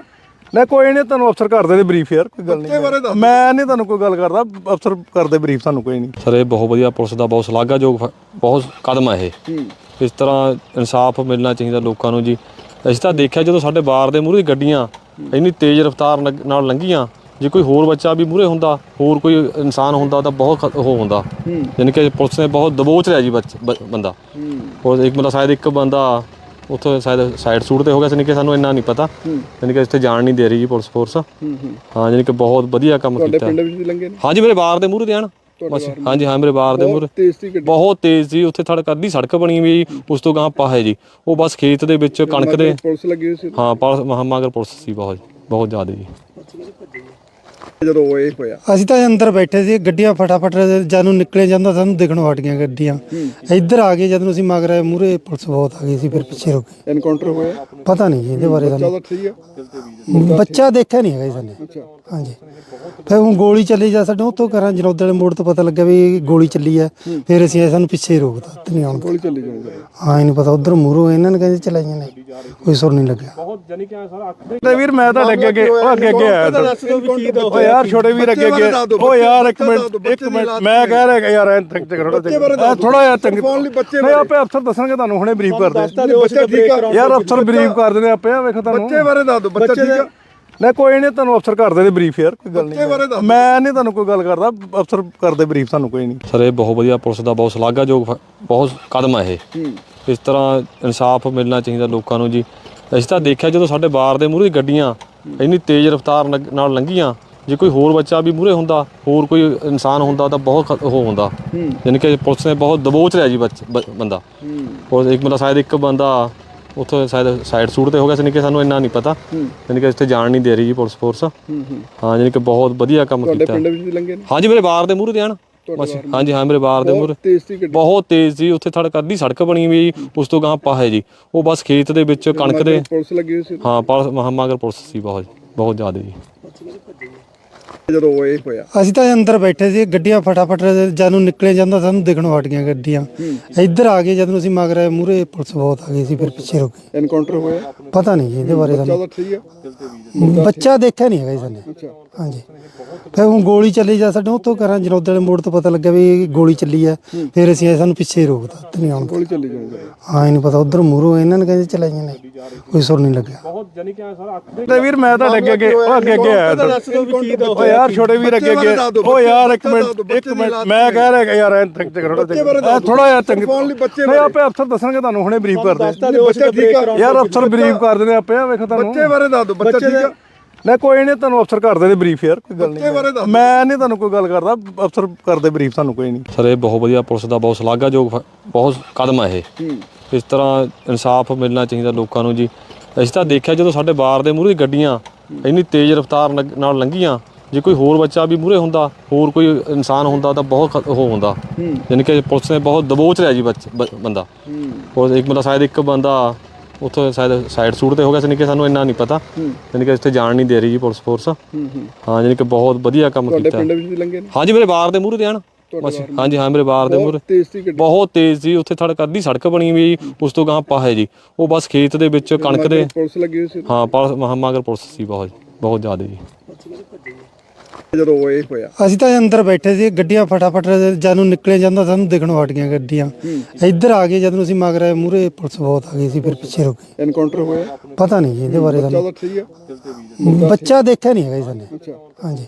ਨਹੀਂ ਕੋਈ ਨਹੀਂ ਤੁਹਾਨੂੰ ਅਫਸਰ ਕਰ ਦੇਣੇ ਬਰੀਫ ਯਾਰ ਕੋਈ ਗੱਲ ਬੱਚੇ ਬਾਰੇ ਦੱਸ ਨਹੀਂ ਮੈਂ ਨਹੀਂ ਤੁਹਾਨੂੰ ਕੋਈ ਗੱਲ ਕਰਦਾ ਅਫਸਰ ਕਰਦੇ ਬਰੀਫ ਤੁਹਾਨੂੰ ਕੋਈ ਨਹੀਂ। ਸਰ ਇਹ ਬਹੁਤ ਵਧੀਆ ਪੁਲਿਸ ਦਾ ਬਹੁਤ ਸ਼ਲਾਘਾਯੋਗ ਬਹੁਤ ਕਦਮ ਹੈ ਇਹ। ਇਸ ਤਰ੍ਹਾਂ ਇਨਸਾਫ ਮਿਲਣਾ ਚਾਹੀਦਾ ਲੋਕਾਂ ਨੂੰ ਜੀ। ਅਸੀਂ ਤਾਂ ਦੇਖਿਆ ਜਦੋਂ ਸਾਡੇ ਬਾਰ ਦੇ ਮੂਹਰੇ ਗੱਡੀਆਂ ਇੰਨੀ ਤੇਜ਼ ਰਫ਼ਤਾਰ ਨਾਲ ਲੰਘੀਆਂ ਜੇ ਕੋਈ ਹੋਰ ਬੱਚਾ ਵੀ ਮੂਹਰੇ ਹੁੰਦਾ ਹੋਰ ਕੋਈ ਇਨਸਾਨ ਹੁੰਦਾ ਤਾਂ ਬਹੁਤ ਖ- ਉਹ ਹੁੰਦਾ। ਯਾਨੀ ਕਿ ਪੁਲਿਸ ਨੇ ਬਹੁਤ ਦਬੋਚ ਲਿਆ ਜੀ ਬੱਚ- ਬ- ਬੰਦਾ। ਉਹ ਇੱਕ ਬੰਦਾ ਸ਼ਾਇਦ ਇੱਕ ਬੰਦਾ ਉੱਥੋਂ ਸ਼ਾਇਦ ਸਾਈਡ ਸੂਟ ਤੇ ਹੋ ਗਿਆ ਸੀ ਕਿ ਸਾਨੂੰ ਇੰਨਾ ਨਹੀਂ ਪਤਾ। ਯਾਨੀ ਕਿ ਇੱਥੇ ਜਾਣ ਨਹੀਂ ਦੇ ਰਹੀ ਜੀ ਪੁਲਿਸ ਫੋਰਸ। ਹਾਂ ਯਾਨੀ ਕਿ ਬਹੁਤ ਵਧੀਆ ਕੰਮ ਤੁਹਾਡੇ ਕੀਤਾ। ਪਿੰਡ ਵਿੱਚ ਵੀ ਲੰਗੇ ਨੇ? ਹਾਂਜੀ ਮੇਰੇ ਬਾਰ ਦੇ ਮੂਹਰੇ ਦੇ ਆਣ ਬਸ ਹਾਂਜੀ ਹਾਂ ਮੇਰੇ ਬਾਰ ਦੇ ਮੂਹਰੇ। ਤੇਜ਼ ਸੀ ਗੱਡੀ। ਬਹੁਤ ਤੇਜ਼ ਸੀ ਉੱਥੇ ਸੜਕ ਅੱਧੀ ਸੜਕ ਬਣੀ ਹੋਈ ਹੈ ਉਸ ਤੋਂ ਗਾਂ ਪਾਹ ਹੈ ਜੀ। ਉਹ ਬਸ ਖੇਤ ਦੇ ਵਿੱਚ ਕਣਕ ਦੇ ਪੁਲਿਸ ਲੱਗੀ ਹੋਈ ਸੀ ਹਾਂ ਪਰ ਮਹਾਮਾਗਰ ਪੁਲਿਸ ਸੀ ਬਹੁਤ ਬਹੁਤ ਜ਼ਿਆਦਾ ਜੀ। ਜਦੋਂ ਇਹ ਹੋਇਆ। ਅਸੀਂ ਤਾਂ ਅੰਦਰ ਬੈਠੇ ਸੀ ਗੱਡੀਆਂ ਫਟਾਫਟ ਜਾਨੂੰ ਨਿਕਲੇ ਜਾਂਦਾ ਸਾਨੂੰ ਦਿਖਣੋਂ ਹਟ ਗਈਆਂ ਗੱਡੀਆਂ। ਇੱਧਰ ਆ ਗਏ ਜਦੋਂ ਅਸੀਂ ਮਗਰ ਆਏ ਮੂਰੇ ਪੁਲਿਸ ਬਹੁਤ ਆ ਗਈ ਸੀ ਫਿਰ ਪਿੱਛੇ ਰੁਕ ਗਏ। ਐਨਕਾਊਂਟਰ ਹੋਇਆ? ਪਤਾ ਨਹੀਂ ਜੀ ਇਹਦੇ ਬਾਰੇ ਸਾਨੂੰ। ਬੱਚਾ ਦੇਖਿਆ ਨਹੀਂ ਹੈਗਾ ਜੀ ਸਾਨੇ। ਅੱਛਾ। ਹਾਂਜੀ। ਫਿਰ ਹੁਣ ਗੋਲੀ ਚੱਲੀ ਜਾ ਸਾਡੇ ਉੱਥੋਂ ਕਰਾਂ ਜਨੌਦ ਵਾਲੇ ਮੋੜ ਤੋਂ ਪਤਾ ਲੱਗਾ ਵੀ ਗੋਲੀ ਚੱਲੀ ਆ ਫਿਰ ਅਸੀਂ ਆਏ, ਸਾਨੂੰ ਪਿੱਛੇ ਹੀ ਰੋਕਦਾ ਤੇ ਨਹੀਂ ਆਉਣ ਗੋਲੀ ਚੱਲੀ ਜਾਂਦੀ ਹਾਂ। ਇਹ ਨਹੀਂ ਪਤਾ ਉਧਰ ਮੂਰੋਂ ਇਹਨਾਂ ਨੇ ਕਹਿੰਦੇ ਚਲਾਈਆਂ ਨੇ ਕੋਈ ਸੁਰ ਨਹੀਂ ਲੱਗਿਆ। ਬਹੁਤ ਜਾਨੀ ਕਿ ਸਰ ਅੱਖ ਤੇ ਵੀਰ ਮੈਂ ਤਾਂ ਅੱਗੇ ਅੱਗੇ ਉਹ ਅੱਗੇ ਅੱਗੇ ਆਇਆ ਇੱਧਰ। ਓ ਯਾਰ ਛੋਟੇ ਵੀਰ ਅੱਗੇ ਅੱਗੇ ਓ ਯਾਰ ਇੱਕ ਮਿੰਟ ਇੱਕ ਮਿੰਟ ਮੈਂ ਕਹਿ ਰਿਹਾ ਯਾਰ ਐਂ ਤੱਕ ਥੋੜਾ ਥੋੜਾ ਜਿਹਾ ਚੰਗੀ ਨਹੀਂ ਆਪੇ ਅਫਸਰ ਦੱਸਣਗੇ ਤੁਹਾਨੂੰ ਹੁਣੇ ਬਰੀਫ ਕਰਦੇ ਬੱਚਾ ਠੀਕ ਆ ਯਾਰ ਅਫਸਰ ਬਰੀਫ ਕਰ ਦਿੰਦੇ ਆਪੇ ਆ ਵੇਖੋ ਤੁਹਾਨੂੰ। ਬੱਚੇ ਬਾਰੇ ਦੱਸ ਦਿਓ ਬੱਚਾ ਠੀਕ ਆ ਨਹੀਂ ਕੋਈ ਨਹੀਂ ਤੁਹਾਨੂੰ ਅਫਸਰ ਕਰਦੇ ਨੇ ਬਰੀਫ ਯਾਰ ਕੋਈ ਗੱਲ ਬੱਚੇ ਬਾਰੇ ਦੱਸ ਨਹੀਂ ਮੈਂ ਨਹੀਂ ਤੁਹਾਨੂੰ ਕੋਈ ਗੱਲ ਕਰਦਾ ਅਫਸਰ ਕਰਦੇ ਬਰੀਫ ਸਾਨੂੰ ਕੋਈ ਨਹੀਂ। ਸਰ ਇਹ ਬਹੁਤ ਵਧੀਆ ਪੁਲਿਸ ਦਾ ਬਹੁਤ ਸ਼ਲਾਘਾਯੋਗ ਫ- ਬਹੁਤ ਕਦਮ ਹੈ ਇਹ। ਇਸ ਤਰ੍ਹਾਂ ਇਨਸਾਫ ਮਿਲਣਾ ਚਾਹੀਦਾ ਲੋਕਾਂ ਨੂੰ ਜੀ। ਅਸੀਂ ਤਾਂ ਦੇਖਿਆ ਜਦੋਂ ਸਾਡੇ ਬਾਰ ਦੇ ਮੂਹਰੇ ਗੱਡੀਆਂ ਇੰਨੀ ਤੇਜ਼ ਰਫ਼ਤਾਰ ਨਗ- ਨਾਲ ਲੰਘੀਆਂ ਜੇ ਕੋਈ ਹੋਰ ਬੱਚਾ ਵੀ ਮੂਹਰੇ ਹੁੰਦਾ ਹੋਰ ਕੋਈ ਇਨਸਾਨ ਹੁੰਦਾ ਤਾਂ ਬਹੁਤ ਖ- ਉਹ ਹੁੰਦਾ। ਯਾਨੀ ਕਿ ਪੁਲਿਸ ਨੇ ਬਹੁਤ ਦਬੋਚ ਲਿਆ ਜੀ ਬੱਚ- ਬ- ਬੰਦਾ। ਉਹ ਇੱਕ ਬੰਦਾ ਸ਼ਾਇਦ ਇੱਕ ਬੰਦਾ ਉੱਥੋਂ ਸ਼ਾਇਦ ਸਾਈਡ ਸੂਟ ਤੇ ਹੋ ਗਿਆ ਸੀ ਕਿ ਸਾਨੂੰ ਇੰਨਾ ਨਹੀਂ ਪਤਾ। ਯਾਨੀ ਕਿ ਇੱਥੇ ਜਾਣ ਨਹੀਂ ਦੇ ਰਹੀ ਜੀ ਪੁਲਿਸ ਫੋਰਸ ਹਾਂ ਯਾਨੀ ਕਿ ਬਹੁਤ ਵਧੀਆ ਕੰਮ ਤੁਹਾਡੇ ਕੀਤਾ। ਪਿੰਡ ਵਿੱਚ ਵੀ ਲੰਗੇ ਨੇ? ਹਾਂਜੀ ਮੇਰੇ ਬਾਰ ਦੇ ਮੂਹਰੇ ਬਸ ਹਾਂਜੀ ਹਾਂ ਮੇਰੇ ਬਾਰ ਦੇ ਮੂਹਰੇ। ਬਹੁਤ ਤੇਜ਼ ਸੀ ਉੱਥੇ ਸੜਕ ਅੱਧੀ ਸੜਕ ਬਣੀ ਹੋਈ ਜੀ ਉਸ ਤੋਂ ਗਾਂ ਹੈ ਜੀ। ਉਹ ਬਸ ਖੇਤ ਦੇ ਵਿੱਚ ਕਣਕ ਦੇ। ਪੁਲਿਸ ਲੱਗੀ ਹੋਈ ਸੀ ਹਾਂ ਪਰ ਮਹਾਮਾਗਰ ਪੁਲਿਸ ਸੀ ਬਹੁਤ ਬਹੁਤ ਜ਼ਿਆਦਾ ਜੀ। ਜਦੋਂ ਇਹ ਹੋਇਆ। ਅਸੀਂ ਤਾਂ ਅੰਦਰ ਬੈਠੇ ਸੀ ਗੱਡੀਆਂ ਫਟਾਫਟ ਜਾਨੂੰ ਨਿਕਲੇ ਜਾਂਦਾ ਸਾਨੂੰ ਦਿਖਣੋਂ ਹਟ ਗਈਆਂ ਗੱਡੀਆਂ। ਇੱਧਰ ਆ ਗਏ ਜਦੋਂ ਅਸੀਂ ਮਗਰ ਆਏ ਮੂਰੇ ਪੁਲਿਸ ਬਹੁਤ ਆ ਗਈ ਸੀ ਫਿਰ ਪਿੱਛੇ ਰੁਕ ਗਏ। ਐਨਕਾਊਂਟਰ ਹੋਇਆ? ਪਤਾ ਨਹੀਂ ਜੀ ਇਹਦੇ ਬਾਰੇ ਸਾਨੂੰ ਚਲੋ ਠੀਕ ਆ? ਬੱਚਾ ਦੇਖਿਆ ਨਹੀਂ ਹੈਗਾ ਜੀ ਸਾਨੇ। ਹਾਂਜੀ। ਫਿਰ ਹੁਣ ਗੋਲੀ ਚੱਲੀ ਜਾ ਸਾਡੇ ਉੱਥੋਂ ਕਰਾਂ ਜਨੌਦ ਵਾਲੇ ਮੋੜ ਤੋਂ ਪਤਾ ਲੱਗਾ ਵੀ ਗੋਲੀ ਚੱਲੀ ਆ ਫਿਰ ਅਸੀਂ ਆਏ, ਸਾਨੂੰ ਪਿੱਛੇ ਰੋਕਦਾ ਤੇ ਨਹੀਂ ਆਉਣ ਗੋਲੀ ਚੱਲੀ ਜਾਂਦੀ ਹਾਂ ਇਹ ਨਹੀਂ ਪਤਾ ਉਧਰ ਮੂਰੋਂ ਇਹਨਾਂ ਨੇ ਕਹਿੰਦੇ ਚਲਾਈਆਂ ਨੇ ਕੋਈ ਸੁਰ ਨਹੀਂ ਲੱਗਿਆ। ਬਹੁਤ ਜਾਨੀ ਕਿ ਸਰ ਅੱਖ ਵੀਰ ਮੈਂ ਤਾਂ ਅੱਗੇ ਅੱਗੇ ਉਹ ਅੱਗੇ ਅੱਗੇ ਆਇਆ ਯਾਰ ਛੋਟੇ ਵੀਰ ਅੱਗੇ ਅੱਗੇ। ਓ ਯਾਰ ਇੱਕ ਮਿੰਟ ਇੱਕ ਮਿੰਟ। ਮੈਂ ਕਹਿ ਰਿਹਾ ਯਾਰ ਐਂ ਤੱਕ ਥੋੜਾ ਥੋੜਾ ਜਿਹਾ ਚੰਗੀ ਨਹੀਂ ਆਪੇ ਅਫਸਰ ਦੱਸਣਗੇ ਤੁਹਾਨੂੰ ਹੁਣੇ ਬਰੀਫ ਕਰਦੇ। ਬੱਚਾ ਠੀਕ ਆ। ਯਾਰ ਅਫਸਰ ਬਰੀਫ ਕਰ ਦਿੰਦੇ ਆਪੇ ਆ ਵੇਖੋ ਤੁਹਾਨੂੰ। ਬੱਚੇ ਬਾਰੇ ਦੱਸ ਦਿਓ ਬੱਚਾ ਠੀਕ ਆ? ਨਹੀਂ ਕੋਈ ਨਹੀਂ ਤੁਹਾਨੂੰ ਅਫਸਰ ਕਰਦੇ ਨੇ ਬਰੀਫ ਯਾਰ ਕੋਈ ਗੱਲ ਨਹੀਂ। ਮੈਂ ਨਹੀਂ ਤੁਹਾਨੂੰ ਕੋਈ ਗੱਲ ਕਰਦਾ ਅਫਸਰ ਕਰਦੇ ਬਰੀਫ ਸਾਨੂੰ ਕੋਈ ਨਹੀਂ। ਸਰ ਇਹ ਬਹੁਤ ਵਧੀਆ ਪੁਲਿਸ ਦਾ ਬਹੁਤ ਸ਼ਲਾਘਾਯੋਗ ਬਹੁਤ ਕਦਮ ਹੈ ਇਹ। ਇਸ ਤਰ੍ਹਾਂ ਇਨਸਾਫ ਮਿਲਣਾ ਚਾਹੀਦਾ ਲੋਕਾਂ ਨੂੰ ਜੀ। ਅਸੀਂ ਤਾਂ ਦੇਖਿਆ ਜਦੋਂ ਸਾਡੇ ਬਾਰ ਦੇ ਮੂਹਰੇ ਗੱਡੀਆਂ ਇੰਨੀ ਤੇਜ਼ ਰਫ਼ਤਾਰ ਨਾਲ ਲੰਘੀਆਂ ਜੇ ਕੋਈ ਹੋਰ ਬੱਚਾ ਵੀ ਮੂਹਰੇ ਹੁੰਦਾ ਹੋਰ ਕੋਈ ਇਨਸਾਨ ਹੁੰਦਾ ਤਾਂ ਬਹੁਤ ਖ- ਉਹ ਹੁੰਦਾ। ਯਾਨੀ ਕਿ ਪੁਲਿਸ ਨੇ ਬਹੁਤ ਦਬੋਚ ਲਿਆ ਜੀ ਬੱਚ- ਬ- ਬੰਦਾ। ਉਹ ਇੱਕ ਬੰਦਾ ਸ਼ਾਇਦ ਇੱਕ ਬੰਦਾ ਉੱਥੋਂ ਸ਼ਾਇਦ ਸਾਈਡ ਸੂਟ ਤੇ ਹੋ ਗਿਆ ਸੀ ਕਿ ਸਾਨੂੰ ਇੰਨਾ ਨਹੀਂ ਪਤਾ। ਯਾਨੀ ਕਿ ਇੱਥੇ ਜਾਣ ਨਹੀਂ ਦੇ ਰਹੀ ਜੀ ਪੁਲਿਸ ਫੋਰਸ ਹਾਂ ਯਾਨੀ ਕਿ ਬਹੁਤ ਵਧੀਆ ਕੰਮ ਤੁਹਾਡੇ ਕੀਤਾ। ਪਿੰਡ ਵਿੱਚ ਵੀ ਲੰਗੇ ਨੇ? ਹਾਂਜੀ ਮੇਰੇ ਬਾਰ ਦੇ ਮੂਹਰੇ ਤੇ ਆਣ ਬਸ ਹਾਂਜੀ ਹਾਂ ਮੇਰੇ ਬਾਰ ਦੇ ਮੂਹਰੇ। ਤੇਜ਼ ਸੀ ਗੱਡੀ। ਬਹੁਤ ਤੇਜ਼ ਸੀ। ਉੱਥੇ ਸੜਕ ਅੱਧੀ ਸੜਕ ਬਣੀ ਹੋਈ ਹੈ ਜੀ। ਉਸ ਤੋਂ ਗਾਂ ਪਾ ਹੈ ਜੀ। ਉਹ ਬਸ ਖੇਤ ਦੇ ਵਿੱਚ ਕਣਕ ਦੇ ਪੁਲਿਸ ਲੱਗੀ ਹੋਈ ਸੀ ਹਾਂ ਪਰ ਮਹਾਮਾਗਰ ਪੁਲਿਸ ਸੀ ਬਹੁਤ ਬਹੁਤ ਜ਼ਿਆਦਾ ਜੀ। ਜਦੋਂ ਇਹ ਹੋਇਆ? ਅਸੀਂ ਤਾਂ ਅੰਦਰ ਬੈਠੇ ਸੀ ਗੱਡੀਆਂ ਫਟਾਫਟ ਜਾਨੂੰ ਨਿਕਲੇ ਜਾਂਦਾ ਸਾਨੂੰ ਦਿਖਣੋਂ ਹਟ ਗਈਆਂ ਗੱਡੀਆਂ। ਇੱਧਰ ਆ ਗਏ ਜਦੋਂ ਅਸੀਂ ਮਗਰ ਆਏ ਮੂਰੇ ਪੁਲਿਸ ਬਹੁਤ ਆ ਗਈ ਸੀ ਫਿਰ ਪਿੱਛੇ ਰੁਕ ਗਏ। ਐਨਕਾਊਂਟਰ ਹੋਇਆ? ਪਤਾ ਨਹੀਂ ਜੀ ਇਹਦੇ ਬਾਰੇ ਸਾਨੂੰ। ਚਲੋ ਠੀਕ ਆ। ਬੱਚਾ ਦੇਖਿਆ ਨਹੀਂ ਹੈਗਾ ਜੀ ਸਾਨੇ। ਅੱਛਾ। ਹਾਂਜੀ।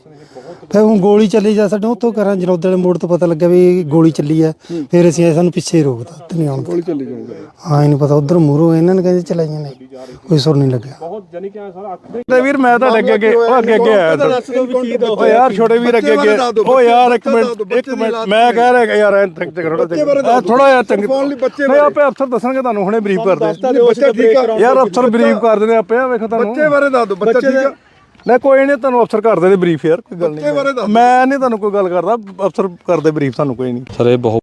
ਫਿਰ ਹੁਣ ਗੋਲੀ ਚੱਲੀ ਜਾ ਸਾਡੇ ਉੱਥੋਂ ਕਰਾਂ ਜਨੌਦ ਵਾਲੇ ਮੋੜ ਤੋਂ ਪਤਾ ਲੱਗਾ ਵੀ ਗੋਲੀ ਚੱਲੀ ਆ। ਫਿਰ ਅਸੀਂ ਆਏ, ਸਾਨੂੰ ਪਿੱਛੇ ਰੋਕਦਾ ਤੇ ਨਹੀਂ ਆਉਣ ਗੋਲੀ ਚੱਲੀ ਜਾਂਦੀ ਹਾਂ ਇਹ ਨਹੀਂ ਪਤਾ ਉਧਰ ਮੂਰੋਂ ਇਹਨਾਂ ਨੇ ਕਹਿੰਦੇ ਚਲਾਈਆਂ ਨੇ ਕੋਈ ਸੁਰ ਨਹੀਂ ਲੱਗਿਆ। ਬਹੁਤ ਜਾਨੀ ਕਿ ਸਰ ਅੱਖ ਤੇ ਵੀਰ ਮੈਂ ਤਾਂ ਅੱਗੇ ਅੱਗੇ ਉਹ ਅੱਗੇ ਅੱਗੇ ਆਇਆ। ਓ ਯਾਰ ਛੋਟੇ ਵੀਰ ਅੱਗੇ ਅੱਗੇ। ਓ ਯਾਰ ਇੱਕ ਮਿੰਟ ਇੱਕ ਮਿੰਟ। ਮੈਂ ਕਹਿ ਰਿਹਾ ਯਾਰ ਐਂ ਤੱਕ ਥੋੜਾ ਥੋੜਾ ਜਿਹਾ ਚੰਗੀ ਨਹੀਂ ਆਪੇ ਅਫਸਰ ਦੱਸਣਗੇ ਤੁਹਾਨੂੰ ਹੁਣੇ ਬਰੀਫ ਕਰਦੇ ਬੱਚਾ ਠੀਕ ਆ ਯਾਰ ਅਫਸਰ ਬਰੀਫ ਕਰ ਦਿੰਦੇ ਆਪੇ ਆ ਵੇਖੋ ਤੁਹਾਨੂੰ। ਬੱਚੇ ਬਾਰੇ ਦੱਸ ਦਿਓ ਬੱਚਾ ਠੀਕ ਆ? ਨਹੀਂ ਕੋਈ ਨਹੀਂ ਤੁਹਾਨੂੰ ਅਫਸਰ ਕਰਦੇ ਨੇ ਬਰੀਫ ਯਾਰ ਕੋਈ ਗੱਲ ਨਹੀਂ। ਮੈਂ ਨਹੀਂ ਤੁਹਾਨੂੰ ਕੋਈ ਗੱਲ ਕਰਦਾ ਅਫਸਰ ਕਰਦੇ ਬਰੀਫ ਸਾਨੂੰ ਕੋਈ ਨਹੀਂ। ਸਰ ਇਹ ਬਹੁਤ